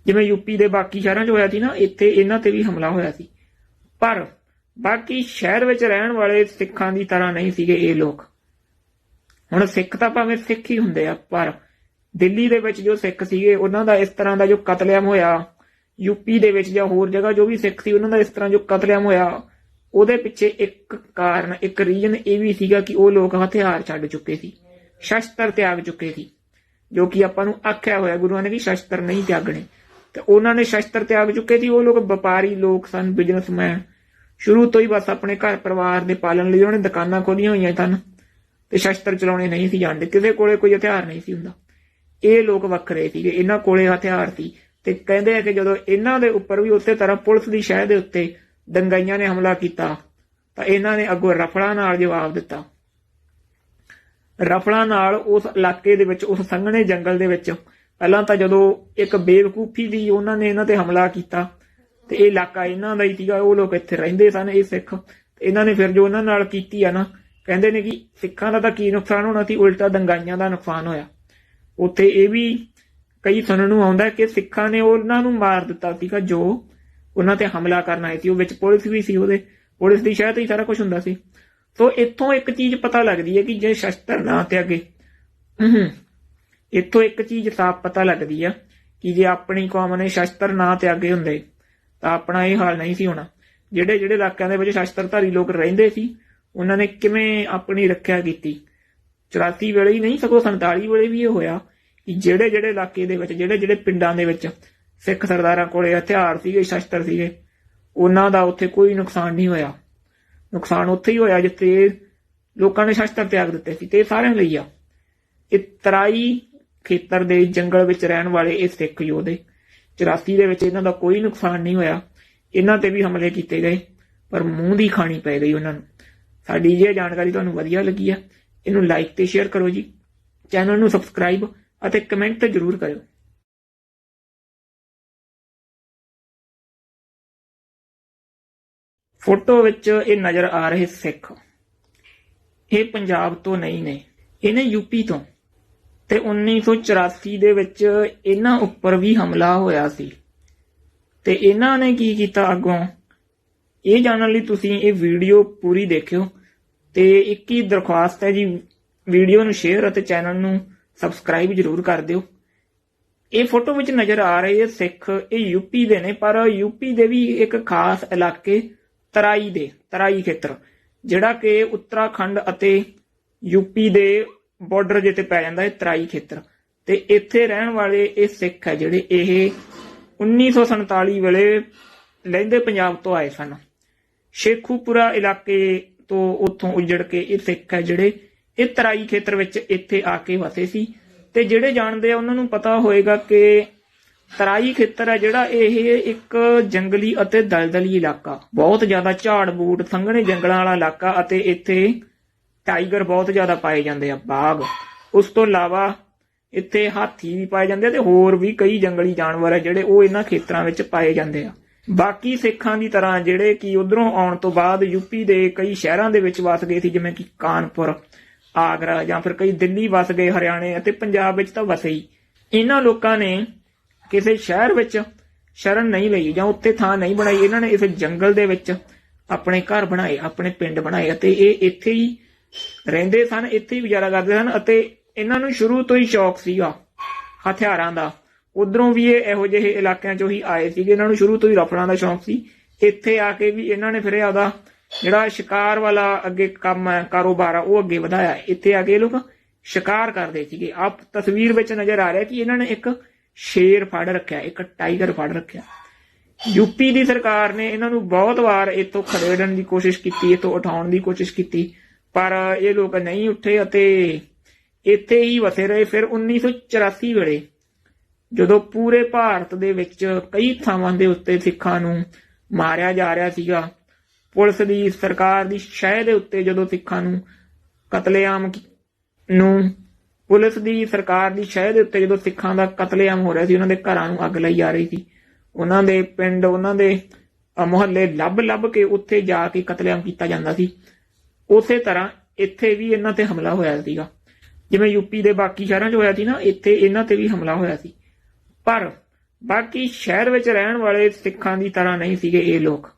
ਜਿਵੇਂ ਯੂਪੀ ਦੇ ਬਾਕੀ ਸ਼ਹਿਰਾਂ 'ਚ ਹੋਇਆ ਸੀ ਨਾ, ਇੱਥੇ ਇਹਨਾਂ ਤੇ ਵੀ ਹਮਲਾ ਹੋਇਆ ਸੀ। ਪਰ ਬਾਕੀ ਸ਼ਹਿਰ ਵਿੱਚ ਰਹਿਣ ਵਾਲੇ ਸਿੱਖਾਂ ਦੀ ਤਰ੍ਹਾਂ ਨਹੀਂ ਸੀਗੇ ਇਹ ਲੋਕ। ਹੁਣ ਸਿੱਖ ਤਾਂ ਭਾਵੇਂ ਸਿੱਖ ਹੀ ਹੁੰਦੇ ਆ, ਪਰ ਦਿੱਲੀ ਦੇ ਵਿੱਚ ਜੋ ਸਿੱਖ ਸੀਗੇ, ਉਹਨਾਂ ਦਾ ਇਸ ਤਰ੍ਹਾਂ ਦਾ ਜੋ ਕਤਲੇਆਮ ਹੋਇਆ ਯੂਪੀ ਦੇ ਵਿੱਚ ਜਾਂ ਹੋਰ ਜਗ੍ਹਾ ਜੋ ਵੀ ਸਿੱਖ ਸੀ, ਉਹਨਾਂ ਦਾ ਇਸ ਤਰ੍ਹਾਂ ਜੋ ਕਤਲੇਆਮ ਹੋਇਆ, ਉਹਦੇ ਪਿੱਛੇ ਇੱਕ ਕਾਰਨ, ਇੱਕ ਰੀਜਨ ਇਹ ਵੀ ਸੀਗਾ ਕਿ ਉਹ ਲੋਕ ਹਥਿਆਰ ਛੱਡ ਚੁੱਕੇ ਸੀ, ਸ਼ਸਤਰ ਤਿਆਗ ਚੁੱਕੇ ਸੀ। ਜੋ ਕਿ ਆਪਾਂ ਨੂੰ ਆਖਿਆ ਹੋਇਆ ਗੁਰੂਆਂ ਨੇ ਕਿ ਸ਼ਸਤਰ ਨਹੀਂ ਤਿਆਗਣੇ। ਤੇ ਉਹਨਾਂ ਨੇ ਸ਼ਸਤਰ ਤਿਆਗ ਚੁੱਕੇ ਸੀ, ਉਹ ਲੋਕ ਵਪਾਰੀ ਲੋਕ ਸਨ ਬਿਜ਼ਨਸਮੈਨ ਸ਼ੁਰੂ ਤੋਂ ਹੀ ਬਸ ਆਪਣੇ ਘਰ ਪਰਿਵਾਰ ਦੇ ਪਾਲਣ ਲਈ ਉਹਨਾਂ ਦੁਕਾਨਾਂ ਖੋਲੀਆਂ ਹੋਈਆਂ ਸਨ, ਤੇ ਸ਼ਸਤਰ ਚਲਾਉਣੇ ਨਹੀਂ ਸੀ ਜਾਣਦੇ ਕਿਸੇ ਕੋਲੇ ਕੋਈ ਹਥਿਆਰ ਨਹੀਂ ਸੀ ਹੁੰਦਾ। ਇਹ ਲੋਕ ਵੱਖਰੇ ਸੀਗੇ, ਇਹਨਾਂ ਕੋਲੇ ਹਥਿਆਰ ਸੀ। ਤੇ ਕਹਿੰਦੇ ਆ ਕਿ ਜਦੋਂ ਇਹਨਾਂ ਦੇ ਉੱਪਰ ਵੀ ਉਸੇ ਤਰ੍ਹਾਂ ਪੁਲਿਸ ਦੀ ਸ਼ਹਿ ਦੇ ਉੱਤੇ ਦੰਗਾਈਆਂ ਨੇ ਹਮਲਾ ਕੀਤਾ, ਤਾਂ ਇਹਨਾਂ ਨੇ ਅੱਗੋਂ ਰਫਲਾਂ ਨਾਲ ਜਵਾਬ ਦਿੱਤਾ। ਰਫਲਾਂ ਨਾਲ ਉਸ ਇਲਾਕੇ ਦੇ ਵਿੱਚ, ਉਸ ਸੰਘਣੇ ਜੰਗਲ ਦੇ ਵਿੱਚ। ਪਹਿਲਾਂ ਤਾਂ ਜਦੋਂ ਇੱਕ ਬੇਵਕੂਫੀ ਦੀ ਉਹਨਾਂ ਨੇ ਇਹਨਾਂ ਤੇ ਹਮਲਾ ਕੀਤਾ, ਤੇ ਇਹ ਇਲਾਕਾ ਇਹਨਾਂ ਦਾ ਹੀ ਸੀਗਾ, ਉਹ ਲੋਕ ਇੱਥੇ ਰਹਿੰਦੇ ਸਨ, ਇਹ ਸਿੱਖ। ਇਹਨਾਂ ਨੇ ਫਿਰ ਜੋ ਉਹਨਾਂ ਨਾਲ ਕੀਤੀ ਆ ਨਾ, ਕਹਿੰਦੇ ਨੇ ਕਿ ਸਿੱਖਾਂ ਦਾ ਤਾਂ ਕੀ ਨੁਕਸਾਨ ਹੋਣਾ ਸੀ, ਉਲਟਾ ਦੰਗਾਈਆਂ ਦਾ ਨੁਕਸਾਨ ਹੋਇਆ। ਉੱਥੇ ਇਹ ਵੀ ਕਈ ਸੁਣਨ ਨੂੰ ਆਉਂਦਾ ਕਿ ਸਿੱਖਾਂ ਨੇ ਉਹਨਾਂ ਨੂੰ ਮਾਰ ਦਿੱਤਾ ਸੀਗਾ, ਜੋ ਉਹਨਾਂ ਤੇ ਹਮਲਾ ਕਰਨ ਆਏ ਸੀ। ਉਹ ਵਿੱਚ ਪੁਲਿਸ ਵੀ ਸੀ ਉਹਦੇ। ਪੁਲਿਸ ਦੀ ਸ਼ਾਇਦ ਹੀ ਸਾਰਾ ਕੁਝ ਹੁੰਦਾ ਸੀ। ਸੋ ਇੱਥੋਂ ਇੱਕ ਚੀਜ਼ ਪਤਾ ਲੱਗਦੀ ਹੈ ਕਿ ਜੇ ਸ਼ਸਤਰ ਨਾ ਤਿਆਗੇ। ਇੱਥੋਂ ਇੱਕ ਚੀਜ਼ ਸਾਫ਼ ਪਤਾ ਲੱਗਦੀ ਆ ਕਿ ਜੇ ਆਪਣੀ ਕੌਮ ਨੇ ਸ਼ਸਤਰ ਨਾ ਤਿਆਗੇ ਹੁੰਦੇ ਤਾਂ ਆਪਣਾ ਇਹ ਹਾਲ ਨਹੀਂ ਸੀ ਹੋਣਾ। ਜਿਹੜੇ ਜਿਹੜੇ ਇਲਾਕਿਆਂ ਦੇ ਵਿੱਚ ਸ਼ਸਤਰਧਾਰੀ ਲੋਕ ਰਹਿੰਦੇ ਸੀ ਉਹਨਾਂ ਨੇ ਕਿਵੇਂ ਆਪਣੀ ਰੱਖਿਆ ਕੀਤੀ? 84 ਵੇਲੇ ਹੀ ਨਹੀਂ ਸਗੋਂ 47 ਵੇਲੇ ਵੀ ਇਹ ਹੋਇਆ ਕਿ ਜਿਹੜੇ ਜਿਹੜੇ ਇਲਾਕੇ ਦੇ ਵਿੱਚ ਜਿਹੜੇ ਜਿਹੜੇ ਪਿੰਡਾਂ ਦੇ ਵਿੱਚ ਸਿੱਖ ਸਰਦਾਰਾਂ ਕੋਲੇ ਹਥਿਆਰ ਸੀਗੇ ਸ਼ਸਤਰ ਸੀਗੇ ਉਹਨਾਂ ਦਾ ਉੱਥੇ ਕੋਈ ਨੁਕਸਾਨ ਨਹੀਂ ਹੋਇਆ। ਨੁਕਸਾਨ ਉੱਥੇ ਹੀ ਹੋਇਆ ਜਿੱਥੇ ਲੋਕਾਂ ਨੇ ਸ਼ਸਤਰ ਤਿਆਗ ਦਿੱਤੇ ਸੀ ਤੇ ਇਹ ਸਾਰਿਆਂ ਲਈ ਆ। ਇਹ ਤਰਾਈ ਖੇਤਰ ਦੇ ਜੰਗਲ ਵਿੱਚ ਰਹਿਣ ਵਾਲੇ ਇਹ ਸਿੱਖ ਯੋਧੇ 84 ਦੇ ਵਿੱਚ ਇਹਨਾਂ ਦਾ ਕੋਈ ਨੁਕਸਾਨ ਨਹੀਂ ਹੋਇਆ। ਇਹਨਾਂ ਤੇ ਵੀ ਹਮਲੇ ਕੀਤੇ ਗਏ, ਪਰ ਮੂੰਹ ਦੀ ਖਾਣੀ ਪੈ ਗਈ ਉਹਨਾਂ ਨੂੰ। ਸਾਡੀ ਇਹ ਜਾਣਕਾਰੀ ਤੁਹਾਨੂੰ ਵਧੀਆ ਲੱਗੀ ਆ, ਇਹਨੂੰ ਲਾਈਕ ਤੇ ਸ਼ੇਅਰ ਕਰੋ ਜੀ। ਚੈਨਲ ਨੂੰ ਸਬਸਕ੍ਰਾਈਬ ਅਤੇ ਕਮੈਂਟ ਤੇ ਜਰੂਰ ਕਰਿਓ। ਫੋਟੋ ਵਿੱਚ ਇਹ ਨਜ਼ਰ ਆ ਰਹੇ ਸਿੱਖ। ਇਹ ਪੰਜਾਬ ਤੋਂ ਨਹੀਂ ਨੇ। ਇਹਨੇ ਯੂਪੀ ਤੋਂ। ਤੇ 1984 ਦੇ ਵਿੱਚ ਇਹਨਾਂ ਉੱਪਰ ਵੀ ਹਮਲਾ ਹੋਇਆ ਸੀ। ਤੇ ਇਹਨਾਂ ਨੇ ਕੀ ਕੀਤਾ ਅੱਗੋਂ? ਇਹ ਜਾਣਨ ਲਈ ਤੁਸੀਂ ਇਹ ਵੀਡੀਓ ਪੂਰੀ ਦੇਖਿਓ। ਤੇ ਇੱਕ ਹੀ ਦਰਖਾਸਤ ਹੈ ਜੀ, ਵੀਡੀਓ ਨੂੰ ਸ਼ੇਅਰ ਅਤੇ ਚੈਨਲ ਨੂੰ ਸਬਸਕ੍ਰਾਈਬ ਜਰੂਰ ਕਰ ਦਿਓ। ਇਹ ਫੋਟੋ ਵਿੱਚ ਨਜ਼ਰ ਆ ਰਹੇ ਸਿੱਖ, ਇਹ ਯੂਪੀ ਦੇ ਨੇ, ਪਰ ਯੂਪੀ ਦੇ ਵੀ ਇੱਕ ਖਾਸ ਇਲਾਕੇ ਤਰਾਈ ਦੇ, ਤਰਾਈ ਖੇਤਰ, ਜਿਹੜਾ ਕਿ ਉੱਤਰਾਖੰਡ ਅਤੇ ਯੂਪੀ ਦੇ ਬਾਰਡਰ ਜਿੱਤੇ ਪੈ ਜਾਂਦਾ ਹੈ ਤਰਾਈ ਖੇਤਰ। ਤੇ ਇੱਥੇ ਰਹਿਣ ਵਾਲੇ ਇਹ ਸਿੱਖ ਹੈ ਜਿਹੜੇ ਇਹ 1947 ਵੇਲੇ ਲਹਿੰਦੇ ਪੰਜਾਬ ਤੋਂ ਆਏ ਸਨ। ਸ਼ੇਖੂਪੁਰਾ ਇਲਾਕੇ ਤੋਂ ਉੱਥੋਂ ਉਜੜ ਕੇ ਇਹ ਸਿੱਖ ਹੈ ਜਿਹੜੇ ਇਹ ਤਰਾਈ ਖੇਤਰ ਵਿੱਚ ਇੱਥੇ ਆ ਕੇ ਵਸੇ ਸੀ। ਤੇ ਜਿਹੜੇ ਜਾਣਦੇ ਆ, ਉਹਨਾਂ ਨੂੰ ਪਤਾ ਹੋਏਗਾ ਕਿ ਤਰਾਈ ਖੇਤਰ ਹੈ ਜਿਹੜਾ ਇਹ ਇੱਕ ਜੰਗਲੀ ਅਤੇ ਦਲਦਲੀ ਇਲਾਕਾ। ਬਹੁਤ ਜ਼ਿਆਦਾ ਝਾੜ ਬੂਟ, ਸੰਘਣੇ ਜੰਗਲਾਂ ਵਾਲਾ ਇਲਾਕਾ ਅਤੇ ਇੱਥੇ ਟਾਈਗਰ ਬਹੁਤ ਜ਼ਿਆਦਾ ਪਾਏ ਜਾਂਦੇ ਆ ਬਾਘ ਉਸ ਤੋਂ ਇਲਾਵਾ ਇੱਥੇ ਹਾਥੀ ਵੀ ਪਾਏ ਜਾਂਦੇ ਤੇ ਹੋਰ ਵੀ ਕਈ ਜੰਗਲੀ ਜਾਨਵਰ ਹੈ ਜਿਹੜੇ ਉਹ ਇਹਨਾਂ ਖੇਤਰਾਂ ਵਿੱਚ ਪਾਏ ਜਾਂਦੇ ਆ। ਬਾਕੀ ਸਿੱਖਾਂ ਦੀ ਤਰ੍ਹਾਂ ਜਿਹੜੇ ਕਿ ਉਧਰੋਂ ਆਉਣ ਤੋਂ ਬਾਅਦ ਯੂਪੀ ਦੇ ਕਈ ਸ਼ਹਿਰਾਂ ਦੇ ਵਿੱਚ ਵਸ ਗਏ ਸੀ, ਜਿਵੇਂ ਕਿ ਕਾਨਪੁਰ, ਆਗਰਾ ਜਾਂ ਫਿਰ ਕਈ ਦਿੱਲੀ ਵਸ ਗਏ, ਹਰਿਆਣੇ ਅਤੇ ਪੰਜਾਬ ਵਿੱਚ ਤਾਂ ਵਸੇ ਹੀ। ਇਹਨਾਂ ਲੋਕਾਂ ਨੇ ਕਿਸੇ ਸ਼ਹਿਰ ਵਿੱਚ ਸ਼ਰਨ ਨਹੀਂ ਲਈ ਜਾਂ ਉੱਥੇ ਥਾਂ ਨਹੀਂ ਬਣਾਈ ਇਹਨਾਂ ਨੇ ਇਸ ਜੰਗਲ ਦੇ ਵਿੱਚ ਆਪਣੇ ਘਰ ਬਣਾਏ, ਆਪਣੇ ਪਿੰਡ ਬਣਾਏ ਅਤੇ ਇਹ ਇੱਥੇ ਹੀ ਰਹਿੰਦੇ ਸਨ, ਇੱਥੇ ਹੀ ਗੁਜ਼ਾਰਾ ਕਰਦੇ ਸਨ ਅਤੇ ਇਹਨਾਂ ਨੂੰ ਸ਼ੁਰੂ ਤੋਂ ਹੀ ਸ਼ੌਕ ਸੀਗਾ ਹਥਿਆਰਾਂ ਦਾ। ਉਧਰੋਂ ਵੀ ਇਹ ਇਹੋ ਜਿਹੇ ਇਲਾਕਿਆਂ ਚੋਂ ਹੀ ਆਏ ਸੀਗੇ, ਇਹਨਾਂ ਨੂੰ ਸ਼ੁਰੂ ਤੋਂ ਹੀ ਰਫਲਾਂ ਦਾ ਸ਼ੌਕ ਸੀ। ਇੱਥੇ ਆ ਕੇ ਵੀ ਇਹਨਾਂ ਨੇ ਫਿਰ ਇਹ ਆਪਦਾ ਜਿਹੜਾ ਸ਼ਿਕਾਰ ਵਾਲਾ ਅੱਗੇ ਕੰਮ ਹੈ, ਕਾਰੋਬਾਰ ਆ, ਉਹ ਅੱਗੇ ਵਧਾਇਆ। ਇੱਥੇ ਆ ਕੇ ਇਹ ਲੋਕ ਸ਼ਿਕਾਰ ਕਰਦੇ ਸੀਗੇ। ਆਪ ਤਸਵੀਰ ਵਿੱਚ ਨਜ਼ਰ ਆ ਰਿਹਾ ਕਿ ਇਹਨਾਂ ਨੇ ਇੱਕ ਸ਼ੇਰ ਫੜ ਰੱਖਿਆ, ਇੱਕ ਟਾਈਗਰ ਫੜ ਰੱਖਿਆ। ਯੂਪੀ ਦੀ ਸਰਕਾਰ ਨੇ ਇਹਨਾਂ ਨੂੰ ਬਹੁਤ ਵਾਰ ਇੱਥੋਂ ਖੜੇੜਨ ਦੀ ਕੋਸ਼ਿਸ਼ ਕੀਤੀ, ਇੱਥੋਂ ਉਠਾਉਣ ਦੀ ਕੋਸ਼ਿਸ਼ ਕੀਤੀ, ਪਰ ਇਹ ਲੋਕ ਨਹੀਂ ਉੱਠੇ ਅਤੇ ਇੱਥੇ ਹੀ ਵਸੇ ਰਹੇ। ਫਿਰ 1984 ਵੇਲੇ ਜਦੋਂ ਪੂਰੇ ਭਾਰਤ ਦੇ ਵਿੱਚ ਕਈ ਥਾਵਾਂ ਦੇ ਉੱਤੇ ਸਿੱਖਾਂ ਨੂੰ ਮਾਰਿਆ ਜਾ ਰਿਹਾ ਸੀਗਾ, ਪੁਲਿਸ ਦੀ, ਸਰਕਾਰ ਦੀ ਸ਼ਹਿ ਦੇ ਉੱਤੇ ਜਦੋਂ ਸਿੱਖਾਂ ਨੂੰ ਕਤਲੇਆਮ ਨੂੰ ਪੁਲਿਸ ਦੀ ਸਰਕਾਰ ਦੀ ਸ਼ਹਿ ਦੇ ਉੱਤੇ ਜਦੋਂ ਸਿੱਖਾਂ ਦਾ ਕਤਲੇਆਮ ਹੋ ਰਿਹਾ ਸੀ, ਉਹਨਾਂ ਦੇ ਘਰਾਂ ਨੂੰ ਅੱਗ ਲਾਈ ਜਾ ਰਹੀ ਸੀ। ਉਹਨਾਂ ਦੇ ਪਿੰਡ, ਉਹਨਾਂ ਦੇ ਮੁਹੱਲੇ ਲੱਭ ਲੱਭ ਕੇ ਉੱਥੇ ਜਾ ਕੇ ਕਤਲੇਆਮ ਕੀਤਾ ਜਾਂਦਾ ਸੀ। ਉਸੇ ਤਰ੍ਹਾਂ ਇੱਥੇ ਵੀ ਇਹਨਾਂ ਤੇ ਹਮਲਾ ਹੋਇਆ ਸੀਗਾ। ਜਿਵੇਂ ਯੂਪੀ ਦੇ ਬਾਕੀ ਸ਼ਹਿਰਾਂ 'ਚ ਹੋਇਆ ਸੀ ਨਾ, ਇੱਥੇ ਇਹਨਾਂ ਤੇ ਵੀ ਹਮਲਾ ਹੋਇਆ ਸੀ। ਪਰ ਬਾਕੀ ਸ਼ਹਿਰ ਵਿੱਚ ਰਹਿਣ ਵਾਲੇ ਸਿੱਖਾਂ ਦੀ ਤਰ੍ਹਾਂ ਨਹੀਂ ਸੀਗੇ ਇਹ ਲੋਕ।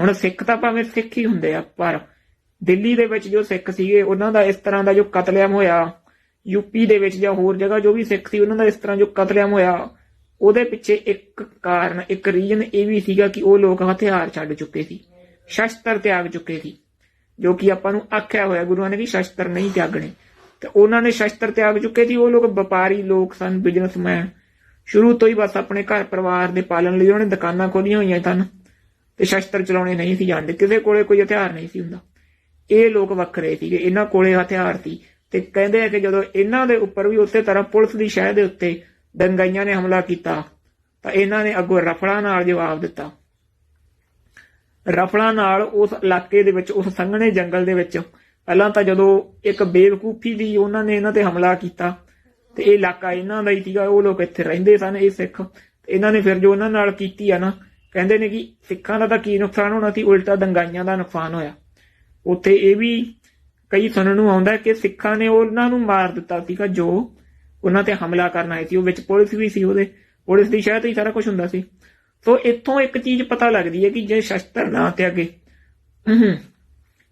ਹੁਣ ਸਿੱਖ ਤਾਂ ਭਾਵੇਂ ਸਿੱਖ ਹੀ ਹੁੰਦੇ ਆ, ਪਰ ਦਿੱਲੀ ਦੇ ਵਿੱਚ ਜੋ ਸਿੱਖ ਸੀਗੇ, ਉਹਨਾਂ ਦਾ ਇਸ ਤਰ੍ਹਾਂ ਦਾ ਜੋ ਕਤਲੇਆਮ ਹੋਇਆ ਯੂਪੀ ਦੇ ਵਿੱਚ ਜਾਂ ਹੋਰ ਜਗ੍ਹਾ ਜੋ ਵੀ ਸਿੱਖ ਸੀ, ਉਹਨਾਂ ਦਾ ਇਸ ਤਰ੍ਹਾਂ ਜੋ ਕਤਲੇਆਮ ਹੋਇਆ, ਉਹਦੇ ਪਿੱਛੇ ਇੱਕ ਕਾਰਨ, ਇੱਕ ਰੀਜਨ ਇਹ ਵੀ ਸੀਗਾ ਕਿ ਉਹ ਲੋਕ ਹਥਿਆਰ ਛੱਡ ਚੁੱਕੇ ਸੀ, ਸ਼ਸਤਰ ਤਿਆਗ ਚੁੱਕੇ ਸੀ, ਜੋ ਕਿ ਆਪਾਂ ਨੂੰ ਆਖਿਆ ਹੋਇਆ ਗੁਰੂਆਂ ਨੇ ਕਿ ਸ਼ਸਤਰ ਨਹੀਂ ਤਿਆਗਣੇ। ਤੇ ਉਹਨਾਂ ਨੇ ਸ਼ਸਤਰ ਤਿਆਗ ਚੁੱਕੇ ਸੀ, ਉਹ ਲੋਕ ਵਪਾਰੀ ਲੋਕ ਸਨ ਬਿਜ਼ਨਸਮੈਨ ਸ਼ੁਰੂ ਤੋਂ ਹੀ ਬਸ ਆਪਣੇ ਘਰ ਪਰਿਵਾਰ ਦੇ ਪਾਲਣ ਲਈ ਉਹਨੇ ਦੁਕਾਨਾਂ ਖੋਲੀਆਂ ਹੋਈਆਂ ਸਨ, ਤੇ ਸ਼ਸਤਰ ਚਲਾਉਣੇ ਨਹੀਂ ਸੀ ਜਾਣਦੇ ਕਿਸੇ ਕੋਲੇ ਕੋਈ ਹਥਿਆਰ ਨਹੀਂ ਸੀ ਹੁੰਦਾ। ਇਹ ਲੋਕ ਵੱਖਰੇ ਸੀਗੇ, ਇਹਨਾਂ ਕੋਲੇ ਹਥਿਆਰ ਸੀ। ਤੇ ਕਹਿੰਦੇ ਆ ਕਿ ਜਦੋਂ ਇਹਨਾਂ ਦੇ ਉੱਪਰ ਵੀ ਉਸੇ ਤਰ੍ਹਾਂ ਪੁਲਿਸ ਦੀ ਸ਼ਹਿ ਦੇ ਉੱਤੇ ਦੰਗਾਈਆਂ ਨੇ ਹਮਲਾ ਕੀਤਾ, ਤਾਂ ਇਹਨਾਂ ਨੇ ਅੱਗੋਂ ਰਫਲਾਂ ਨਾਲ ਜਵਾਬ ਦਿੱਤਾ। ਰਫਲਾਂ ਨਾਲ ਉਸ ਇਲਾਕੇ ਦੇ ਵਿੱਚ, ਉਸ ਸੰਘਣੇ ਜੰਗਲ ਦੇ ਵਿੱਚ, ਪਹਿਲਾਂ ਤਾਂ ਜਦੋਂ ਇੱਕ ਬੇਵਕੂਫੀ ਦੀ ਉਹਨਾਂ ਨੇ ਇਹਨਾਂ ਤੇ ਹਮਲਾ ਕੀਤਾ, ਤੇ ਇਹ ਇਲਾਕਾ ਇਹਨਾਂ ਦਾ ਹੀ ਸੀਗਾ, ਉਹ ਲੋਕ ਇੱਥੇ ਰਹਿੰਦੇ ਸਨ, ਇਹ ਸਿੱਖ। ਤੇ ਇਹਨਾਂ ਨੇ ਫਿਰ ਜੋ ਉਹਨਾਂ ਨਾਲ ਕੀਤੀ ਆ ਨਾ, ਕਹਿੰਦੇ ਨੇ ਕਿ ਸਿੱਖਾਂ ਦਾ ਤਾਂ ਕੀ ਨੁਕਸਾਨ ਹੋਣਾ ਸੀ, ਉਲਟਾ ਦੰਗਾਈਆਂ ਦਾ ਨੁਕਸਾਨ ਹੋਇਆ। ਉੱਥੇ ਇਹ ਵੀ ਕਈ ਸੁਣਨ ਨੂੰ ਆਉਂਦਾ ਕਿ ਸਿੱਖਾਂ ਨੇ ਉਹਨਾਂ ਨੂੰ ਮਾਰ ਦਿੱਤਾ ਸੀਗਾ ਜੋ ਉਹਨਾਂ ਤੇ ਹਮਲਾ ਕਰਨ ਆਏ ਸੀ। ਉਹ ਵਿੱਚ ਪੁਲਿਸ ਵੀ ਸੀ ਉਹਦੇ ਪੁਲਿਸ ਦੀ ਸ਼ਾਇਦ ਹੀ ਸਾਰਾ ਕੁਝ ਹੁੰਦਾ ਸੀ। ਸੋ ਇੱਥੋਂ ਇੱਕ ਚੀਜ਼ ਪਤਾ ਲੱਗਦੀ ਹੈ ਕਿ ਜੇ ਸ਼ਸਤਰ ਨਾ ਤੇ ਅੱਗੇ।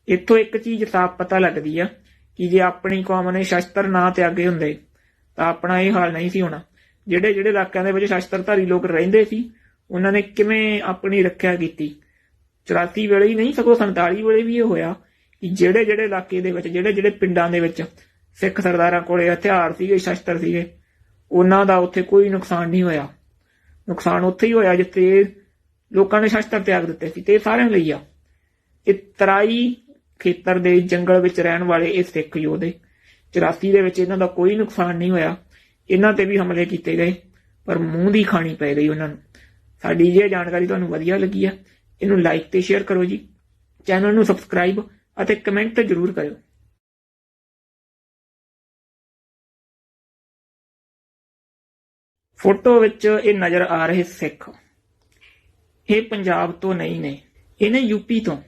ਇੱਥੋਂ ਇੱਕ ਚੀਜ਼ ਸਾਫ਼ ਪਤਾ ਲੱਗਦੀ ਆ ਕਿ ਜੇ ਆਪਣੀ ਕੌਮ ਨੇ ਸ਼ਸਤਰ ਨਾ ਤੇ ਅੱਗੇ ਹੁੰਦੇ ਤਾਂ ਆਪਣਾ ਇਹ ਹਾਲ ਨਹੀਂ ਸੀ ਹੋਣਾ। ਜਿਹੜੇ ਜਿਹੜੇ ਇਲਾਕਿਆਂ ਦੇ ਵਿੱਚ ਸ਼ਸਤਰਧਾਰੀ ਲੋਕ ਰਹਿੰਦੇ ਸੀ ਉਹਨਾਂ ਨੇ ਕਿਵੇਂ ਆਪਣੀ ਰੱਖਿਆ ਕੀਤੀ? 84 ਵੇਲੇ ਹੀ ਨਹੀਂ, ਸਗੋਂ 47 ਵੇਲੇ ਵੀ ਇਹ ਹੋਇਆ ਕਿ ਜਿਹੜੇ ਜਿਹੜੇ ਇਲਾਕੇ ਦੇ ਵਿੱਚ, ਜਿਹੜੇ ਜਿਹੜੇ ਪਿੰਡਾਂ ਦੇ ਵਿੱਚ ਸਿੱਖ ਸਰਦਾਰਾਂ ਕੋਲੇ ਹਥਿਆਰ ਸੀਗੇ, ਸ਼ਸਤਰ ਸੀਗੇ, ਉਹਨਾਂ ਦਾ ਉੱਥੇ ਕੋਈ ਨੁਕਸਾਨ ਨਹੀਂ ਹੋਇਆ। ਨੁਕਸਾਨ ਉੱਥੇ ਹੀ ਹੋਇਆ ਜਿੱਥੇ ਲੋਕਾਂ ਨੇ ਸ਼ਸਤਰ ਤਿਆਗ ਦਿੱਤੇ ਸੀ ਤੇ ਸਾਰਿਆਂ ਲਈ ਆ। ਇਹ ਤਰਾਈ ਖੇਤਰ ਦੇ ਜੰਗਲ ਵਿੱਚ ਰਹਿਣ ਵਾਲੇ ਇਹ ਸਿੱਖ ਯੋਧੇ 84 ਦੇ ਵਿੱਚ ਇਹਨਾਂ ਦਾ ਕੋਈ ਨੁਕਸਾਨ ਨਹੀਂ ਹੋਇਆ। ਇਹਨਾਂ ਤੇ ਵੀ ਹਮਲੇ ਕੀਤੇ ਗਏ, ਪਰ ਮੂੰਹ ਦੀ ਖਾਣੀ ਪੈ ਗਈ ਉਹਨਾਂ ਨੂੰ। ਸਾਡੀ ਇਹ ਜਾਣਕਾਰੀ ਤੁਹਾਨੂੰ ਵਧੀਆ ਲੱਗੀ ਆ ਇਹਨੂੰ ਲਾਈਕ ਤੇ ਸ਼ੇਅਰ ਕਰੋ ਜੀ। ਚੈਨਲ ਨੂੰ ਸਬਸਕ੍ਰਾਈਬ ਅਤੇ ਕਮੈਂਟ ਜ਼ਰੂਰ ਕਰਿਓ। ਫੋਟੋ ਵਿੱਚ ਇਹ ਨਜ਼ਰ ਆ ਰਹੇ ਸਿੱਖ। ਇਹ ਪੰਜਾਬ ਤੋਂ ਨਹੀਂ ਨੇ। ਇਹਨੇ ਯੂਪੀ ਤੋਂ।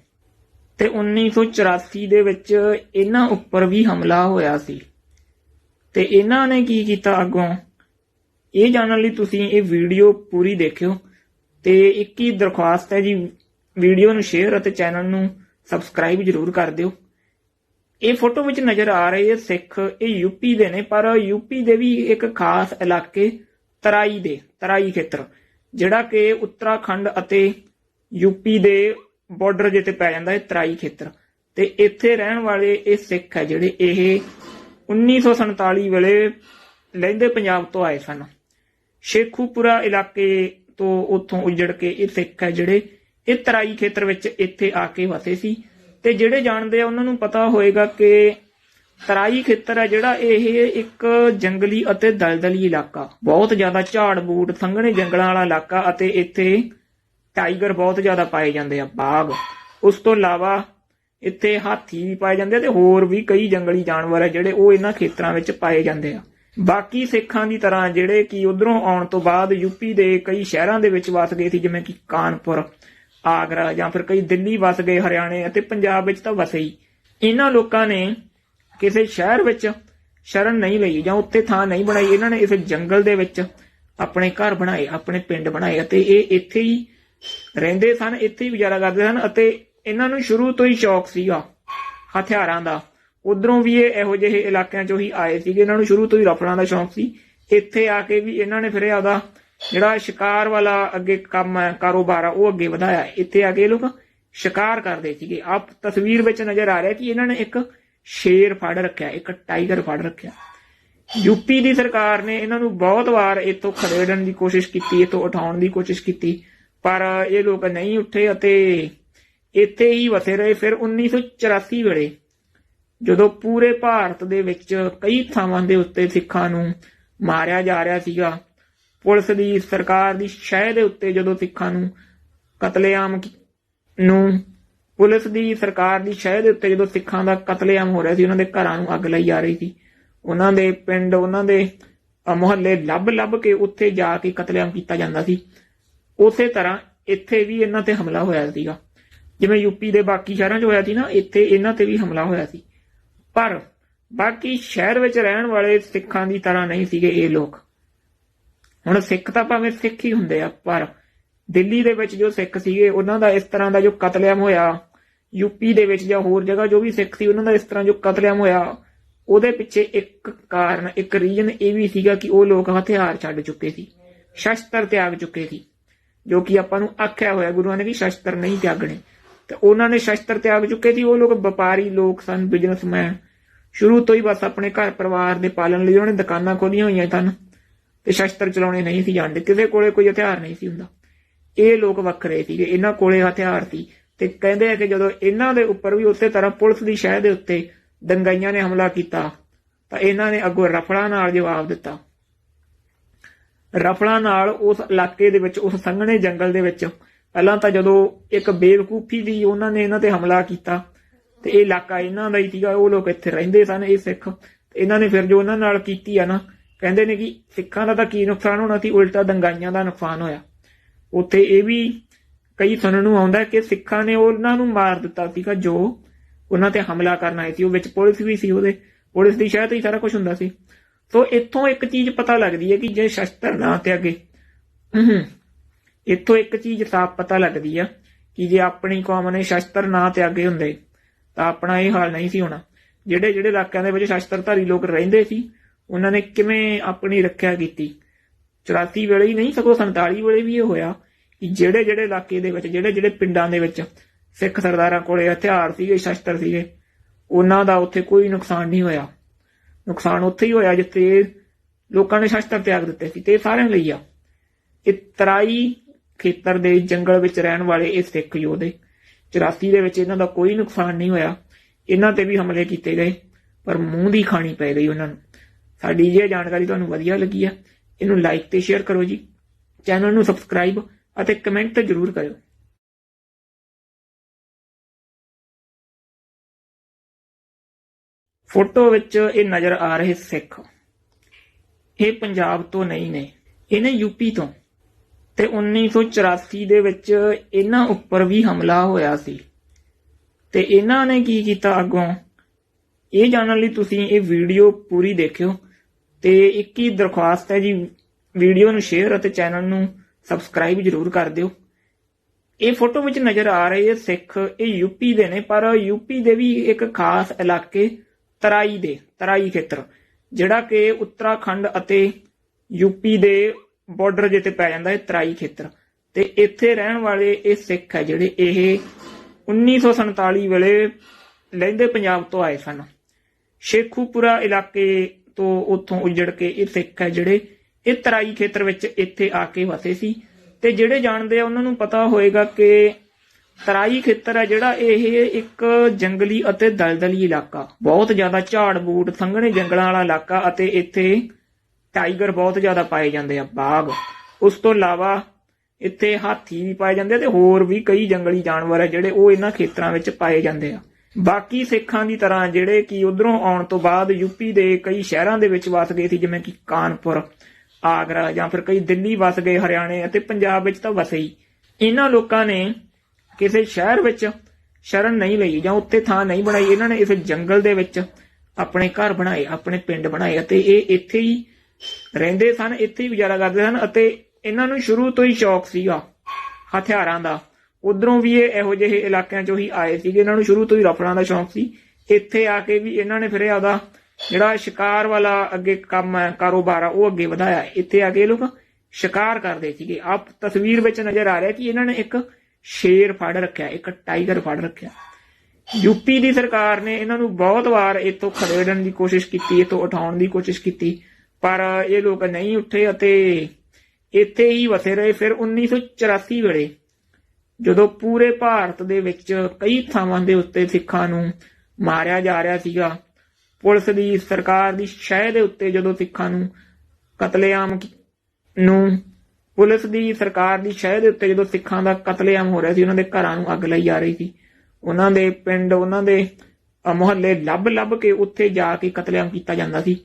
ਤੇ 1984 ਦੇ ਵਿੱਚ ਇਹਨਾਂ ਉੱਪਰ ਵੀ ਹਮਲਾ ਹੋਇਆ ਸੀ। ਤੇ ਇਹਨਾਂ ਨੇ ਕੀ ਕੀਤਾ ਅੱਗੋਂ? ਇਹ ਜਾਣਨ ਲਈ ਤੁਸੀਂ ਇਹ ਵੀਡੀਓ ਪੂਰੀ ਦੇਖਿਓ। ਤੇ ਇੱਕ ਹੀ ਦਰਖਾਸਤ ਹੈ ਜੀ ਵੀਡੀਓ ਨੂੰ ਸ਼ੇਅਰ ਅਤੇ ਚੈਨਲ ਨੂੰ ਸਬਸਕ੍ਰਾਈਬ ਜਰੂਰ ਕਰ ਦਿਓ। ਇਹ ਫੋਟੋ ਵਿੱਚ ਨਜ਼ਰ ਆ ਰਹੇ ਸਿੱਖ ਇਹ ਯੂਪੀ ਦੇ ਨੇ, ਪਰ ਯੂਪੀ ਦੇ ਵੀ ਇੱਕ ਖਾਸ ਇਲਾਕੇ ਤਰਾਈ ਦੇ, ਤਰਾਈ ਖੇਤਰ, ਜਿਹੜਾ ਕਿ ਉੱਤਰਾਖੰਡ ਅਤੇ ਯੂਪੀ ਦੇ ਬਾਰਡਰ ਜਿੱਤੇ ਪੈ ਜਾਂਦਾ ਹੈ ਤਰਾਈ ਖੇਤਰ। ਤੇ ਇੱਥੇ ਰਹਿਣ ਵਾਲੇ ਇਹ ਸਿੱਖ ਹੈ ਜਿਹੜੇ ਇਹ 1947 ਵੇਲੇ ਲਹਿੰਦੇ ਪੰਜਾਬ ਤੋਂ ਆਏ ਸਨ। ਸ਼ੇਖੂਪੁਰਾ ਇਲਾਕੇ ਤੋਂ ਉੱਥੋਂ ਉਜੜ ਕੇ ਇਹ ਸਿੱਖ ਹੈ ਜਿਹੜੇ ਇਹ ਤਰਾਈ ਖੇਤਰ ਵਿੱਚ ਇੱਥੇ ਆ ਕੇ ਵਸੇ ਸੀ। ਤੇ ਜਿਹੜੇ ਜਾਣਦੇ ਆ, ਉਹਨਾਂ ਨੂੰ ਪਤਾ ਹੋਏਗਾ ਕਿ ਤਰਾਈ ਖੇਤਰ ਹੈ ਜਿਹੜਾ ਇਹ ਇੱਕ ਜੰਗਲੀ ਅਤੇ ਦਲਦਲੀ ਇਲਾਕਾ। ਬਹੁਤ ਜ਼ਿਆਦਾ ਝਾੜ ਬੂਟ, ਸੰਘਣੇ ਜੰਗਲਾਂ ਵਾਲਾ ਇਲਾਕਾ ਅਤੇ ਇੱਥੇ ਟਾਈਗਰ ਬਹੁਤ ਜ਼ਿਆਦਾ ਪਾਏ ਜਾਂਦੇ ਆ, ਬਾਗ। ਉਸ ਤੋਂ ਇਲਾਵਾ ਇੱਥੇ ਹਾਥੀ ਵੀ ਪਾਏ ਜਾਂਦੇ ਤੇ ਹੋਰ ਵੀ ਕਈ ਜੰਗਲੀ ਜਾਨਵਰ ਆ ਜਿਹੜੇ ਉਹ ਇਹਨਾਂ ਖੇਤਰਾਂ ਵਿੱਚ ਪਾਏ ਜਾਂਦੇ ਆ। ਬਾਕੀ ਸਿੱਖਾਂ ਦੀ ਤਰ੍ਹਾਂ ਜਿਹੜੇ ਕਿ ਉਧਰੋਂ ਆਉਣ ਤੋਂ ਬਾਅਦ ਯੂਪੀ ਦੇ ਕਈ ਸ਼ਹਿਰਾਂ ਦੇ ਵਿੱਚ ਵਸ ਗਏ ਸੀ, ਜਿਵੇਂ ਕਿ ਕਾਨਪੁਰ ਆਗਰਾ ਜਾਂ ਫਿਰ ਕਈ ਦਿੱਲੀ ਵਸ ਗਏ ਹਰਿਆਣੇ ਅਤੇ ਪੰਜਾਬ ਵਿੱਚ ਤਾਂ ਵਸੇ ਹੀ। ਇਹਨਾਂ ਲੋਕਾਂ ਨੇ ਕਿਸੇ ਸ਼ਹਿਰ ਵਿੱਚ ਸ਼ਰਨ ਨਹੀਂ ਲਈ ਜਾਂ ਉੱਥੇ ਥਾਂ ਨਹੀਂ ਬਣਾਈ। ਇਹਨਾਂ ਨੇ ਇਸ ਜੰਗਲ ਦੇ ਵਿੱਚ ਆਪਣੇ ਘਰ ਬਣਾਏ, ਆਪਣੇ ਪਿੰਡ ਬਣਾਏ ਅਤੇ ਇਹ ਇੱਥੇ ਹੀ ਰਹਿੰਦੇ ਸਨ, ਇੱਥੇ ਹੀ ਗੁਜ਼ਾਰਾ ਕਰਦੇ ਸਨ ਅਤੇ ਇਹਨਾਂ ਨੂੰ ਸ਼ੁਰੂ ਤੋਂ ਹੀ ਸ਼ੌਕ ਸੀਗਾ ਹਥਿਆਰਾਂ ਦਾ। ਉਧਰੋਂ ਵੀ ਇਹ ਇਹੋ ਜਿਹੇ ਇਲਾਕਿਆਂ ਚੋਂ ਹੀ ਆਏ ਸੀਗੇ। ਇਹਨਾਂ ਨੂੰ ਸ਼ੁਰੂ ਤੋਂ ਹੀ ਰਫਲਾਂ ਦਾ ਸ਼ੌਕ ਸੀ। ਇੱਥੇ ਆ ਕੇ ਵੀ ਇਹਨਾਂ ਨੇ ਫਿਰ ਇਹ ਆਪਦਾ ਜਿਹੜਾ ਸ਼ਿਕਾਰ ਵਾਲਾ ਅੱਗੇ ਕੰਮ ਹੈ, ਕਾਰੋਬਾਰ ਆ, ਉਹ ਅੱਗੇ ਵਧਾਇਆ। ਇੱਥੇ ਆ ਕੇ ਇਹ ਲੋਕ ਸ਼ਿਕਾਰ ਕਰਦੇ ਸੀਗੇ। ਆਪ ਤਸਵੀਰ ਵਿੱਚ ਨਜ਼ਰ ਆ ਰਿਹਾ ਕਿ ਇਹਨਾਂ ਨੇ ਇੱਕ ਸ਼ੇਰ ਫੜ ਰੱਖਿਆ, ਇੱਕ ਟਾਈਗਰ ਫੜ ਰੱਖਿਆ। ਯੂਪੀ ਦੀ ਸਰਕਾਰ ਨੇ ਇਹਨਾਂ ਨੂੰ ਬਹੁਤ ਵਾਰ ਇੱਥੋਂ ਖੜੇੜਨ ਦੀ ਕੋਸ਼ਿਸ਼ ਕੀਤੀ, ਇੱਥੋਂ ਉਠਾਉਣ ਦੀ ਕੋਸ਼ਿਸ਼ ਕੀਤੀ, ਪਰ ਇਹ ਲੋਕ ਨਹੀਂ ਉੱਠੇ ਅਤੇ ਇੱਥੇ ਹੀ ਵਸੇ ਰਹੇ। ਫਿਰ 1984 ਵੇਲੇ ਜਦੋਂ ਪੂਰੇ ਭਾਰਤ ਦੇ ਵਿੱਚ ਕਈ ਥਾਵਾਂ ਦੇ ਉੱਤੇ ਸਿੱਖਾਂ ਨੂੰ ਮਾਰਿਆ ਜਾ ਰਿਹਾ ਸੀਗਾ ਪੁਲਿਸ ਦੀ ਸਰਕਾਰ ਦੀ ਸ਼ਹਿ ਦੇ ਉੱਤੇ ਜਦੋਂ ਸਿੱਖਾਂ ਨੂੰ ਕਤਲੇਆਮ ਨੂੰ ਪੁਲਿਸ ਦੀ ਸਰਕਾਰ ਦੀ ਸ਼ਹਿ ਦੇ ਉੱਤੇ ਜਦੋਂ ਸਿੱਖਾਂ ਦਾ ਕਤਲੇਆਮ ਹੋ ਰਿਹਾ ਸੀ, ਉਹਨਾਂ ਦੇ ਘਰਾਂ ਨੂੰ ਅੱਗ ਲਾਈ ਜਾ ਰਹੀ ਸੀ। ਉਹਨਾਂ ਦੇ ਪਿੰਡ, ਉਹਨਾਂ ਦੇ ਮੁਹੱਲੇ ਲੱਭ ਲੱਭ ਕੇ ਉੱਥੇ ਜਾ ਕੇ ਕਤਲੇਆਮ ਕੀਤਾ ਜਾਂਦਾ ਸੀ। ਉਸੇ ਤਰ੍ਹਾਂ ਇੱਥੇ ਵੀ ਇਹਨਾਂ ਤੇ ਹਮਲਾ ਹੋਇਆ ਸੀਗਾ। ਜਿਵੇਂ ਯੂਪੀ ਦੇ ਬਾਕੀ ਸ਼ਹਿਰਾਂ 'ਚ ਹੋਇਆ ਸੀ ਨਾ, ਇੱਥੇ ਇਹਨਾਂ ਤੇ ਵੀ ਹਮਲਾ ਹੋਇਆ ਸੀ। ਪਰ ਬਾਕੀ ਸ਼ਹਿਰ ਵਿੱਚ ਰਹਿਣ ਵਾਲੇ ਸਿੱਖਾਂ ਦੀ ਤਰ੍ਹਾਂ ਨਹੀਂ ਸੀਗੇ ਇਹ ਲੋਕ। ਹੁਣ ਸਿੱਖ ਤਾਂ ਭਾਵੇਂ ਸਿੱਖ ਹੀ ਹੁੰਦੇ ਆ, ਪਰ ਦਿੱਲੀ ਦੇ ਵਿੱਚ ਜੋ ਸਿੱਖ ਸੀਗੇ, ਉਹਨਾਂ ਦਾ ਇਸ ਤਰ੍ਹਾਂ ਦਾ ਜੋ ਕਤਲੇਆਮ ਹੋਇਆ ਯੂਪੀ ਦੇ ਵਿੱਚ ਜਾਂ ਹੋਰ ਜਗ੍ਹਾ ਜੋ ਵੀ ਸਿੱਖ ਸੀ, ਉਹਨਾਂ ਦਾ ਇਸ ਤਰ੍ਹਾਂ ਜੋ ਕਤਲੇਆਮ ਹੋਇਆ, ਉਹਦੇ ਪਿੱਛੇ ਇੱਕ ਕਾਰਨ, ਇੱਕ ਰੀਜਨ ਇਹ ਵੀ ਸੀਗਾ ਕਿ ਉਹ ਲੋਕ ਹਥਿਆਰ ਛੱਡ ਚੁੱਕੇ ਸੀ, ਸ਼ਸਤਰ ਤਿਆਗ ਚੁੱਕੇ ਸੀ, ਜੋ ਕਿ ਆਪਾਂ ਨੂੰ ਆਖਿਆ ਹੋਇਆ ਗੁਰੂਆਂ ਨੇ ਕਿ ਸ਼ਸਤਰ ਨਹੀਂ ਤਿਆਗਣੇ। ਤੇ ਉਹਨਾਂ ਨੇ ਸ਼ਸਤਰ ਤਿਆਗ ਚੁੱਕੇ ਸੀ, ਉਹ ਲੋਕ ਵਪਾਰੀ ਲੋਕ ਸਨ ਬਿਜ਼ਨਸਮੈਨ ਸ਼ੁਰੂ ਤੋਂ ਹੀ ਬਸ ਆਪਣੇ ਘਰ ਪਰਿਵਾਰ ਦੇ ਪਾਲਣ ਲਈ ਉਹਨੇ ਦੁਕਾਨਾਂ ਖੋਲੀਆਂ ਹੋਈਆਂ ਸਨ। ਤੇ ਸ਼ਸਤਰ ਚਲਾਉਣੇ ਨਹੀਂ ਸੀ ਜਾਣਦੇ ਕਿਸੇ ਕੋਲੇ ਕੋਈ ਹਥਿਆਰ ਨਹੀਂ ਸੀ ਹੁੰਦਾ। ਇਹ ਲੋਕ ਵੱਖਰੇ ਸੀਗੇ, ਇਹਨਾਂ ਕੋਲੇ ਹਥਿਆਰ ਸੀ। ਤੇ ਕਹਿੰਦੇ ਆ ਕਿ ਜਦੋਂ ਇਹਨਾਂ ਦੇ ਉੱਪਰ ਵੀ ਉਸੇ ਤਰ੍ਹਾਂ ਪੁਲਿਸ ਦੀ ਸ਼ਹਿ ਦੇ ਉੱਤੇ ਦੰਗਾਈਆਂ ਨੇ ਹਮਲਾ ਕੀਤਾ, ਤਾਂ ਇਹਨਾਂ ਨੇ ਅੱਗੋਂ ਰਫੜਾਂ ਨਾਲ ਜਵਾਬ ਦਿੱਤਾ। ਰਫੜਾਂ ਨਾਲ ਉਸ ਇਲਾਕੇ ਦੇ ਵਿੱਚ, ਉਸ ਸੰਘਣੇ ਜੰਗਲ ਦੇ ਵਿੱਚ, ਪਹਿਲਾਂ ਤਾਂ ਜਦੋਂ ਇੱਕ ਬੇਵਕੂਫੀ ਦੀ ਉਹਨਾਂ ਨੇ ਇਹਨਾਂ ਤੇ ਹਮਲਾ ਕੀਤਾ, ਤੇ ਇਹ ਇਲਾਕਾ ਇਹਨਾਂ ਦਾ ਹੀ ਸੀਗਾ, ਉਹ ਲੋਕ ਇੱਥੇ ਰਹਿੰਦੇ ਸਨ, ਇਹ ਸਿੱਖ। ਤੇ ਇਹਨਾਂ ਨੇ ਫਿਰ ਜੋ ਉਹਨਾਂ ਨਾਲ ਕੀਤੀ ਆ ਨਾ ਕਹਿੰਦੇ ਨੇ ਕਿ ਸਿੱਖਾਂ ਦਾ ਤਾਂ ਕੀ ਨੁਕਸਾਨ ਹੋਣਾ ਸੀ, ਉਲਟਾ ਦੰਗਾਈਆਂ ਦਾ ਨੁਕਸਾਨ ਹੋਇਆ। ਉੱਥੇ ਇਹ ਵੀ ਕਈ ਸੁਣਨ ਨੂੰ ਆਉਂਦਾ ਕਿ ਸਿੱਖਾਂ ਨੇ ਉਹਨਾਂ ਨੂੰ ਮਾਰ ਦਿੱਤਾ ਸੀਗਾ, ਜੋ ਉਹਨਾਂ ਤੇ ਹਮਲਾ ਕਰਨ ਆਏ ਸੀ। ਉਹ ਵਿੱਚ ਪੁਲਿਸ ਵੀ ਸੀ, ਉਹਦੇ ਪੁਲਿਸ ਦੀ ਸ਼ਾਇਦ ਹੀ ਸਾਰਾ ਕੁਝ ਹੁੰਦਾ ਸੀ। ਸੋ ਇੱਥੋਂ ਇੱਕ ਚੀਜ਼ ਪਤਾ ਲੱਗਦੀ ਹੈ ਕਿ ਜੇ ਸ਼ਸਤਰ ਨਾ ਤੇ ਅੱਗੇ ਇੱਥੋਂ ਇੱਕ ਚੀਜ਼ ਸਾਫ਼ ਪਤਾ ਲੱਗਦੀ ਆ ਕਿ ਜੇ ਆਪਣੀ ਕੌਮ ਨੇ ਸ਼ਸਤਰ ਨਾ ਤੇ ਅੱਗੇ ਹੁੰਦੇ, ਤਾਂ ਆਪਣਾ ਇਹ ਹਾਲ ਨਹੀਂ ਸੀ ਹੋਣਾ। ਜਿਹੜੇ ਜਿਹੜੇ ਇਲਾਕਿਆਂ ਦੇ ਵਿੱਚ ਸ਼ਸਤਰਧਾਰੀ ਲੋਕ ਰਹਿੰਦੇ ਸੀ ਉਹਨਾਂ ਨੇ ਕਿਵੇਂ ਆਪਣੀ ਰੱਖਿਆ ਕੀਤੀ? 84 ਵੇਲੇ ਹੀ ਨਹੀਂ, ਸਗੋਂ 47 ਵੇਲੇ ਵੀ ਇਹ ਹੋਇਆ ਕਿ ਜਿਹੜੇ ਜਿਹੜੇ ਇਲਾਕੇ ਦੇ ਵਿੱਚ, ਜਿਹੜੇ ਜਿਹੜੇ ਪਿੰਡਾਂ ਦੇ ਵਿੱਚ ਸਿੱਖ ਸਰਦਾਰਾਂ ਕੋਲੇ ਹਥਿਆਰ ਸੀਗੇ, ਸ਼ਸਤਰ ਸੀਗੇ, ਉਹਨਾਂ ਦਾ ਉੱਥੇ ਕੋਈ ਨੁਕਸਾਨ ਨਹੀਂ ਹੋਇਆ। ਨੁਕਸਾਨ ਉੱਥੇ ਹੀ ਹੋਇਆ ਜਿੱਥੇ ਲੋਕਾਂ ਨੇ ਸ਼ਸਤਰ ਤਿਆਗ ਦਿੱਤੇ ਸੀ ਤੇ ਇਹ ਸਾਰਿਆਂ ਲਈ ਆ। ਇਹ ਤਰਾਈ ਖੇਤਰ ਦੇ ਜੰਗਲ ਵਿੱਚ ਰਹਿਣ ਵਾਲੇ ਇਹ ਸਿੱਖ ਯੋਧੇ 84 ਦੇ ਵਿੱਚ ਇਹਨਾਂ ਦਾ ਕੋਈ ਨੁਕਸਾਨ ਨਹੀਂ ਹੋਇਆ। ਇਹਨਾਂ ਤੇ ਵੀ ਹਮਲੇ ਕੀਤੇ ਗਏ, ਪਰ ਮੂੰਹ ਦੀ ਖਾਣੀ ਪੈ ਗਈ ਉਹਨਾਂ ਨੂੰ। ਸਾਡੀ ਇਹ ਜਾਣਕਾਰੀ ਤੁਹਾਨੂੰ ਵਧੀਆ ਲੱਗੀ ਆ, ਇਹਨੂੰ ਲਾਈਕ ਤੇ ਸ਼ੇਅਰ ਕਰੋ ਜੀ ਚੈਨਲ ਨੂੰ ਸਬਸਕ੍ਰਾਈਬ ਅਤੇ ਕਮੈਂਟ ਤੇ ਜਰੂਰ ਕਰਿਓ। ਫੋਟੋ ਵਿੱਚ ਇਹ ਨਜ਼ਰ ਆ ਰਹੇ ਸਿੱਖ। ਇਹ ਪੰਜਾਬ ਤੋਂ ਨਹੀਂ ਨੇ, ਇਹਨੇ ਯੂਪੀ ਤੋਂ। ਤੇ 1984 ਦੇ ਵਿੱਚ ਇਹਨਾਂ ਉੱਪਰ ਵੀ ਹਮਲਾ ਹੋਇਆ ਸੀ। ਤੇ ਇਹਨਾਂ ਨੇ ਕੀ ਕੀਤਾ ਅੱਗੋਂ? ਇਹ ਜਾਣਨ ਲਈ ਤੁਸੀਂ ਇਹ ਵੀਡੀਓ ਪੂਰੀ ਦੇਖਿਓ। ਤੇ ਇੱਕ ਹੀ ਦਰਖਾਸਤ ਹੈ ਜੀ, ਵੀਡੀਓ ਨੂੰ ਸ਼ੇਅਰ ਅਤੇ ਚੈਨਲ ਨੂੰ ਸਬਸਕ੍ਰਾਈਬ ਜਰੂਰ ਕਰ ਦਿਓ। ਇਹ ਫੋਟੋ ਵਿੱਚ ਨਜ਼ਰ ਆ ਰਹੇ ਸਿੱਖ, ਇਹ ਯੂਪੀ ਦੇ ਨੇ, ਪਰ ਯੂਪੀ ਦੇ ਵੀ ਇੱਕ ਖਾਸ ਇਲਾਕੇ ਤਰਾਈ ਦੇ, ਤਰਾਈ ਖੇਤਰ, ਜਿਹੜਾ ਕਿ ਉੱਤਰਾਖੰਡ ਅਤੇ ਯੂਪੀ ਦੇ ਬਾਰਡਰ ਤੇ ਪੈ ਜਾਂਦਾ ਹੈ, ਤਰਾਈ ਖੇਤਰ। ਤੇ ਇੱਥੇ ਰਹਿਣ ਵਾਲੇ ਇਹ ਸਿੱਖ ਹੈ ਜਿਹੜੇ ਇਹ 1947 ਵੇਲੇ ਲਹਿੰਦੇ ਪੰਜਾਬ ਤੋਂ ਆਏ ਸਨ। ਸ਼ੇਖੂਪੁਰਾ ਇਲਾਕੇ ਤੋਂ ਉੱਥੋਂ ਉਜੜ ਕੇ ਇਹ ਸਿੱਖ ਹੈ ਜਿਹੜੇ ਇਹ ਤਰਾਈ ਖੇਤਰ ਵਿੱਚ ਇੱਥੇ ਆ ਕੇ ਵਸੇ ਸੀ। ਤੇ ਜਿਹੜੇ ਜਾਣਦੇ ਆ, ਉਹਨਾਂ ਨੂੰ ਪਤਾ ਹੋਏਗਾ ਕਿ ਤਰਾਈ ਖੇਤਰ ਹੈ ਜਿਹੜਾ ਇਹ ਇੱਕ ਜੰਗਲੀ ਅਤੇ ਦਲਦਲੀ ਇਲਾਕਾ। ਬਹੁਤ ਜ਼ਿਆਦਾ ਝਾੜ ਬੂਟ, ਸੰਘਣੇ ਜੰਗਲਾਂ ਵਾਲਾ ਇਲਾਕਾ ਅਤੇ ਇੱਥੇ ਟਾਈਗਰ ਬਹੁਤ ਜ਼ਿਆਦਾ ਪਾਏ ਜਾਂਦੇ ਆ, ਬਾਗ। ਉਸ ਤੋਂ ਇਲਾਵਾ ਇੱਥੇ ਹਾਥੀ ਵੀ ਪਾਏ ਜਾਂਦੇ ਤੇ ਹੋਰ ਵੀ ਕਈ ਜੰਗਲੀ ਜਾਨਵਰ ਆ ਜਿਹੜੇ ਉਹ ਇਹਨਾਂ ਖੇਤਰਾਂ ਵਿੱਚ ਪਾਏ ਜਾਂਦੇ ਆ। ਬਾਕੀ ਸਿੱਖਾਂ ਦੀ ਤਰ੍ਹਾਂ ਜਿਹੜੇ ਕਿ ਉਧਰੋਂ ਆਉਣ ਤੋਂ ਬਾਅਦ ਯੂਪੀ ਦੇ ਕਈ ਸ਼ਹਿਰਾਂ ਦੇ ਵਿੱਚ ਵਸ ਗਏ ਸੀ, ਜਿਵੇਂ ਕਿ ਕਾਨਪੁਰ, ਆਗਰਾ ਜਾਂ ਫਿਰ ਕਈ ਦਿੱਲੀ ਵਸ ਗਏ, ਹਰਿਆਣੇ ਅਤੇ ਪੰਜਾਬ ਵਿੱਚ ਤਾਂ ਵਸੇ ਹੀ। ਇਹਨਾਂ ਲੋਕਾਂ ਨੇ ਕਿਸੇ ਸ਼ਹਿਰ ਵਿੱਚ ਸ਼ਰਨ ਨਹੀਂ ਲਈ ਜਾਂ ਉੱਥੇ ਥਾਂ ਨਹੀਂ ਬਣਾਈ। ਇਹਨਾਂ ਨੇ ਇਸ ਜੰਗਲ ਦੇ ਵਿੱਚ ਆਪਣੇ ਘਰ ਬਣਾਏ, ਆਪਣੇ ਪਿੰਡ ਬਣਾਏ ਅਤੇ ਇਹ ਇੱਥੇ ਹੀ ਰਹਿੰਦੇ ਸਨ, ਇੱਥੇ ਹੀ ਗੁਜ਼ਾਰਾ ਕਰਦੇ ਸਨ ਅਤੇ ਇਹਨਾਂ ਨੂੰ ਸ਼ੁਰੂ ਤੋਂ ਹੀ ਸ਼ੌਕ ਸੀਗਾ ਹਥਿਆਰਾਂ ਦਾ। ਉਧਰੋਂ ਵੀ ਇਹ ਇਹੋ ਜਿਹੇ ਇਲਾਕਿਆਂ ਚੋਂ ਹੀ ਆਏ ਸੀਗੇ। ਇਹਨਾਂ ਨੂੰ ਸ਼ੁਰੂ ਤੋਂ ਹੀ ਰਫੜਾਂ ਦਾ ਸ਼ੌਕ ਸੀ। ਇੱਥੇ ਆ ਕੇ ਵੀ ਇਹਨਾਂ ਨੇ ਫਿਰ ਇਹ ਆਪਦਾ ਜਿਹੜਾ ਸ਼ਿਕਾਰ ਵਾਲਾ ਅੱਗੇ ਕੰਮ ਹੈ, ਕਾਰੋਬਾਰ ਆ, ਉਹ ਅੱਗੇ ਵਧਾਇਆ। ਇੱਥੇ ਆ ਕੇ ਇਹ ਲੋਕ ਸ਼ਿਕਾਰ ਕਰਦੇ ਸੀਗੇ। ਆਪ ਤਸਵੀਰ ਵਿੱਚ ਨਜ਼ਰ ਆ ਰਿਹਾ ਕਿ ਇਹਨਾਂ ਨੇ ਇੱਕ ਸ਼ੇਰ ਫੜ ਰੱਖਿਆ, ਇੱਕ ਟਾਈਗਰ ਫੜ ਰੱਖਿਆ। ਯੂਪੀ ਦੀ ਸਰਕਾਰ ਨੇ ਇਹਨਾਂ ਨੂੰ ਬਹੁਤ ਵਾਰ ਇੱਥੋਂ ਖੜੇੜਨ ਦੀ ਕੋਸ਼ਿਸ਼ ਕੀਤੀ, ਇੱਥੋਂ ਉਠਾਉਣ ਦੀ ਕੋਸ਼ਿਸ਼ ਕੀਤੀ, ਪਰ ਇਹ ਲੋਕ ਨਹੀਂ ਉੱਠੇ ਅਤੇ ਇੱਥੇ ਹੀ ਵਸੇ ਰਹੇ। ਫਿਰ 1984 ਵੇਲੇ ਜਦੋਂ ਪੂਰੇ ਭਾਰਤ ਦੇ ਵਿੱਚ ਕਈ ਥਾਵਾਂ ਦੇ ਉੱਤੇ ਸਿੱਖਾਂ ਨੂੰ ਮਾਰਿਆ ਜਾ ਰਿਹਾ ਸੀਗਾ, ਪੁਲਿਸ ਦੀ, ਸਰਕਾਰ ਦੀ ਸ਼ਹਿ ਦੇ ਉੱਤੇ ਜਦੋਂ ਸਿੱਖਾਂ ਨੂੰ ਕਤਲੇਆਮ ਨੂੰ ਪੁਲਿਸ ਦੀ, ਸਰਕਾਰ ਦੀ ਸ਼ਹਿ ਦੇ ਉੱਤੇ ਜਦੋਂ ਸਿੱਖਾਂ ਦਾ ਕਤਲੇਆਮ ਹੋ ਰਿਹਾ ਸੀ, ਉਹਨਾਂ ਦੇ ਘਰਾਂ ਨੂੰ ਅੱਗ ਲਾਈ ਜਾ ਰਹੀ ਸੀ। ਉਹਨਾਂ ਦੇ ਪਿੰਡ, ਉਹਨਾਂ ਦੇ ਮੁਹੱਲੇ ਲੱਭ ਲੱਭ ਕੇ ਉੱਥੇ ਜਾ ਕੇ ਕਤਲੇਆਮ ਕੀਤਾ ਜਾਂਦਾ ਸੀ।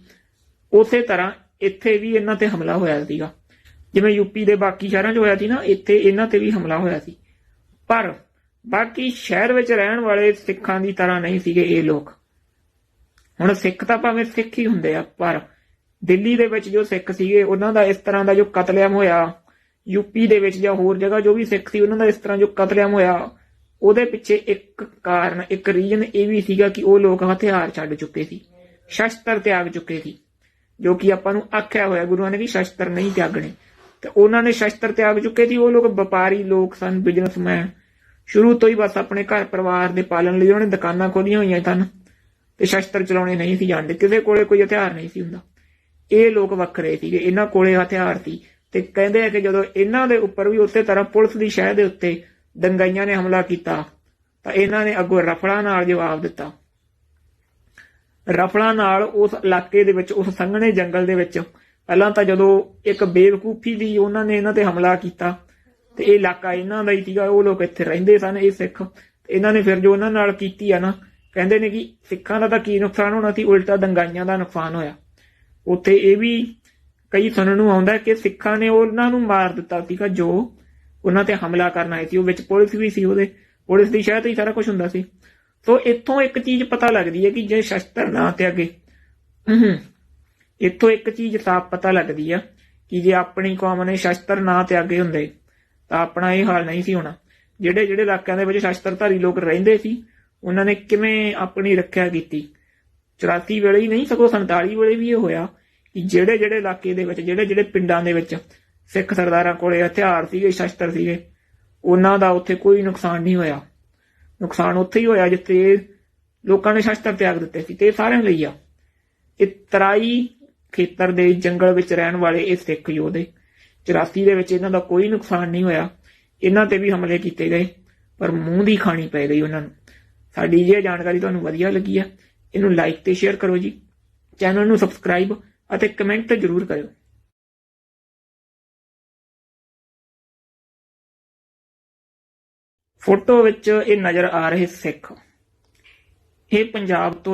ਉਸੇ ਤਰ੍ਹਾਂ ਇੱਥੇ ਵੀ ਇਹਨਾਂ ਤੇ ਹਮਲਾ ਹੋਇਆ ਸੀਗਾ। ਜਿਵੇਂ ਯੂਪੀ ਦੇ ਬਾਕੀ ਸ਼ਹਿਰਾਂ 'ਚ ਹੋਇਆ ਸੀ ਨਾ, ਇੱਥੇ ਇਹਨਾਂ ਤੇ ਵੀ ਹਮਲਾ ਹੋਇਆ ਸੀ। ਪਰ ਬਾਕੀ ਸ਼ਹਿਰ ਵਿੱਚ ਰਹਿਣ ਵਾਲੇ ਸਿੱਖਾਂ ਦੀ ਤਰ੍ਹਾਂ ਨਹੀਂ ਸੀਗੇ ਇਹ ਲੋਕ। ਹੁਣ ਸਿੱਖ ਤਾਂ ਭਾਵੇਂ ਸਿੱਖ ਹੀ ਹੁੰਦੇ ਆ, ਪਰ ਦਿੱਲੀ ਦੇ ਵਿੱਚ ਜੋ ਸਿੱਖ ਸੀਗੇ, ਉਹਨਾਂ ਦਾ ਇਸ ਤਰ੍ਹਾਂ ਦਾ ਜੋ ਕਤਲੇਆਮ ਹੋਇਆ ਯੂਪੀ ਦੇ ਵਿੱਚ ਜਾਂ ਹੋਰ ਜਗ੍ਹਾ ਜੋ ਵੀ ਸਿੱਖ ਸੀ, ਉਹਨਾਂ ਦਾ ਇਸ ਤਰ੍ਹਾਂ ਜੋ ਕਤਲੇਆਮ ਹੋਇਆ, ਉਹਦੇ ਪਿੱਛੇ ਇੱਕ ਕਾਰਨ, ਇੱਕ ਰੀਜਨ ਇਹ ਵੀ ਸੀਗਾ ਕਿ ਉਹ ਲੋਕ ਹਥਿਆਰ ਛੱਡ ਚੁੱਕੇ ਸੀ, ਸ਼ਸਤਰ ਤਿਆਗ ਚੁੱਕੇ ਸੀ, ਜੋ ਕਿ ਆਪਾਂ ਨੂੰ ਆਖਿਆ ਹੋਇਆ ਗੁਰੂਆਂ ਨੇ ਕਿ ਸ਼ਸਤਰ ਨਹੀਂ ਤਿਆਗਣੇ। ਤੇ ਉਹਨਾਂ ਨੇ ਸ਼ਸਤਰ ਤਿਆਗ ਚੁੱਕੇ ਸੀ ਉਹ ਲੋਕ ਵਪਾਰੀ ਲੋਕ ਸਨ ਬਿਜ਼ਨਸਮੈਨ ਸ਼ੁਰੂ ਤੋਂ ਹੀ ਬਸ ਆਪਣੇ ਘਰ ਪਰਿਵਾਰ ਦੇ ਪਾਲਣ ਲਈ ਉਹਨੇ ਦੁਕਾਨਾਂ ਖੋਲੀਆਂ ਹੋਈਆਂ ਸਨ ਤੇ ਸ਼ਸਤਰ ਚਲਾਉਣੇ ਨਹੀਂ ਸੀ ਜਾਣਦੇ ਕਿਸੇ ਕੋਲੇ ਕੋਈ ਹਥਿਆਰ ਨਹੀਂ ਸੀ ਹੁੰਦਾ। ਇਹ ਲੋਕ ਵੱਖਰੇ ਸੀਗੇ, ਇਹਨਾਂ ਕੋਲੇ ਹਥਿਆਰ ਸੀ ਤੇ ਕਹਿੰਦੇ ਆ ਕਿ ਜਦੋਂ ਇਹਨਾਂ ਦੇ ਉੱਪਰ ਵੀ ਉਸੇ ਤਰ੍ਹਾਂ ਪੁਲਿਸ ਦੀ ਸ਼ਹਿ ਦੇ ਉੱਤੇ ਦੰਗਾਈਆਂ ਨੇ ਹਮਲਾ ਕੀਤਾ, ਤਾਂ ਇਹਨਾਂ ਨੇ ਅੱਗੋਂ ਰਫਲਾਂ ਨਾਲ ਜਵਾਬ ਦਿੱਤਾ। ਰਫਲਾਂ ਨਾਲ ਉਸ ਇਲਾਕੇ ਦੇ ਵਿੱਚ, ਉਸ ਸੰਘਣੇ ਜੰਗਲ ਦੇ ਵਿੱਚ ਪਹਿਲਾਂ ਤਾਂ ਜਦੋਂ ਇੱਕ ਬੇਵਕੂਫੀ ਦੀ ਉਹਨਾਂ ਨੇ ਇਹਨਾਂ ਤੇ ਹਮਲਾ ਕੀਤਾ, ਤੇ ਇਹ ਇਲਾਕਾ ਇਹਨਾਂ ਦਾ ਹੀ ਸੀਗਾ, ਉਹ ਲੋਕ ਇੱਥੇ ਰਹਿੰਦੇ ਸਨ, ਇਹ ਸਿੱਖ। ਤੇ ਇਹਨਾਂ ਨੇ ਫਿਰ ਜੋ ਉਹਨਾਂ ਨਾਲ ਕੀਤੀ ਆ ਨਾ, ਕਹਿੰਦੇ ਨੇ ਕਿ ਸਿੱਖਾਂ ਦਾ ਤਾਂ ਕੀ ਨੁਕਸਾਨ ਹੋਣਾ ਸੀ, ਉਲਟਾ ਦੰਗਾਈਆਂ ਦਾ ਨੁਕਸਾਨ ਹੋਇਆ। ਉੱਥੇ ਇਹ ਵੀ ਕਈ ਸੁਣਨ ਨੂੰ ਆਉਂਦਾ ਕਿ ਸਿੱਖਾਂ ਨੇ ਉਹਨਾਂ ਨੂੰ ਮਾਰ ਦਿੱਤਾ ਸੀਗਾ, ਜੋ ਉਹਨਾਂ ਤੇ ਹਮਲਾ ਕਰਨ ਆਏ ਸੀ, ਉਹ ਵਿੱਚ ਪੁਲਿਸ ਵੀ ਸੀ ਉਹਦੇ। ਪੁਲਿਸ ਦੀ ਸ਼ਾਇਦ ਹੀ ਸਾਰਾ ਕੁਝ ਹੁੰਦਾ ਸੀ। ਸੋ ਇੱਥੋਂ ਇੱਕ ਚੀਜ਼ ਪਤਾ ਲੱਗਦੀ ਹੈ ਕਿ ਜੇ ਸ਼ਸਤਰ ਨਾ ਤੇ ਅੱਗੇ ਇੱਥੋਂ ਇੱਕ ਚੀਜ਼ ਸਾਫ਼ ਪਤਾ ਲੱਗਦੀ ਆ ਕਿ ਜੇ ਆਪਣੀ ਕੌਮ ਨੇ ਸ਼ਸਤਰ ਨਾ ਤਿਆਗੇ ਹੁੰਦੇ, ਤਾਂ ਆਪਣਾ ਇਹ ਹਾਲ ਨਹੀਂ ਸੀ ਹੋਣਾ। ਜਿਹੜੇ ਜਿਹੜੇ ਇਲਾਕਿਆਂ ਦੇ ਵਿੱਚ ਸ਼ਸਤਰਧਾਰੀ ਲੋਕ ਰਹਿੰਦੇ ਸੀ, ਉਹਨਾਂ ਨੇ ਕਿਵੇਂ ਆਪਣੀ ਰੱਖਿਆ ਕੀਤੀ? 84 ਵੇਲੇ ਹੀ ਨਹੀਂ, ਸਗੋਂ 47 ਵੇਲੇ ਵੀ ਇਹ ਹੋਇਆ ਕਿ ਜਿਹੜੇ ਜਿਹੜੇ ਇਲਾਕੇ ਦੇ ਵਿੱਚ, ਜਿਹੜੇ ਜਿਹੜੇ ਪਿੰਡਾਂ ਦੇ ਵਿੱਚ ਸਿੱਖ ਸਰਦਾਰਾਂ ਕੋਲੇ ਹਥਿਆਰ ਸੀਗੇ, ਸ਼ਸਤਰ ਸੀਗੇ, ਉਹਨਾਂ ਦਾ ਉੱਥੇ ਕੋਈ ਨੁਕਸਾਨ ਨਹੀਂ ਹੋਇਆ। ਨੁਕਸਾਨ ਉੱਥੇ ਹੀ ਹੋਇਆ ਜਿੱਥੇ ਲੋਕਾਂ ਨੇ ਸ਼ਸਤਰ ਤਿਆਗ ਦਿੱਤੇ ਸੀ, ਤੇ ਇਹ ਸਾਰਿਆਂ ਲਈ ਆ। ਇਹ ਤਰਾਈ ਖੇਤਰ ਦੇ ਜੰਗਲ ਵਿੱਚ ਰਹਿਣ ਵਾਲੇ ਇਹ ਸਿੱਖ ਯੋਧੇ। 84 ਦੇ ਵਿੱਚ ਇਹਨਾਂ ਦਾ ਕੋਈ ਨੁਕਸਾਨ ਨਹੀਂ ਹੋਇਆ। ਇਹਨਾਂ ਤੇ ਵੀ ਹਮਲੇ ਕੀਤੇ ਗਏ, ਪਰ ਮੂੰਹ ਦੀ ਖਾਣੀ ਪੈ ਗਈ ਉਹਨਾਂ ਨੂੰ। ਸਾਡੀ ਇਹ ਜਾਣਕਾਰੀ ਤੁਹਾਨੂੰ ਵਧੀਆ ਲੱਗੀ ਆ, ਇਹਨੂੰ ਲਾਈਕ ਤੇ ਸ਼ੇਅਰ ਕਰੋ ਜੀ। ਚੈਨਲ ਨੂੰ ਸਬਸਕ੍ਰਾਈਬ ਅਤੇ ਕਮੈਂਟ ਜ਼ਰੂਰ ਕਰਿਓ। ਫੋਟੋ ਵਿੱਚ ਇਹ ਨਜ਼ਰ ਆ ਰਹੇ ਸਿੱਖ। ਇਹ ਪੰਜਾਬ ਤੋਂ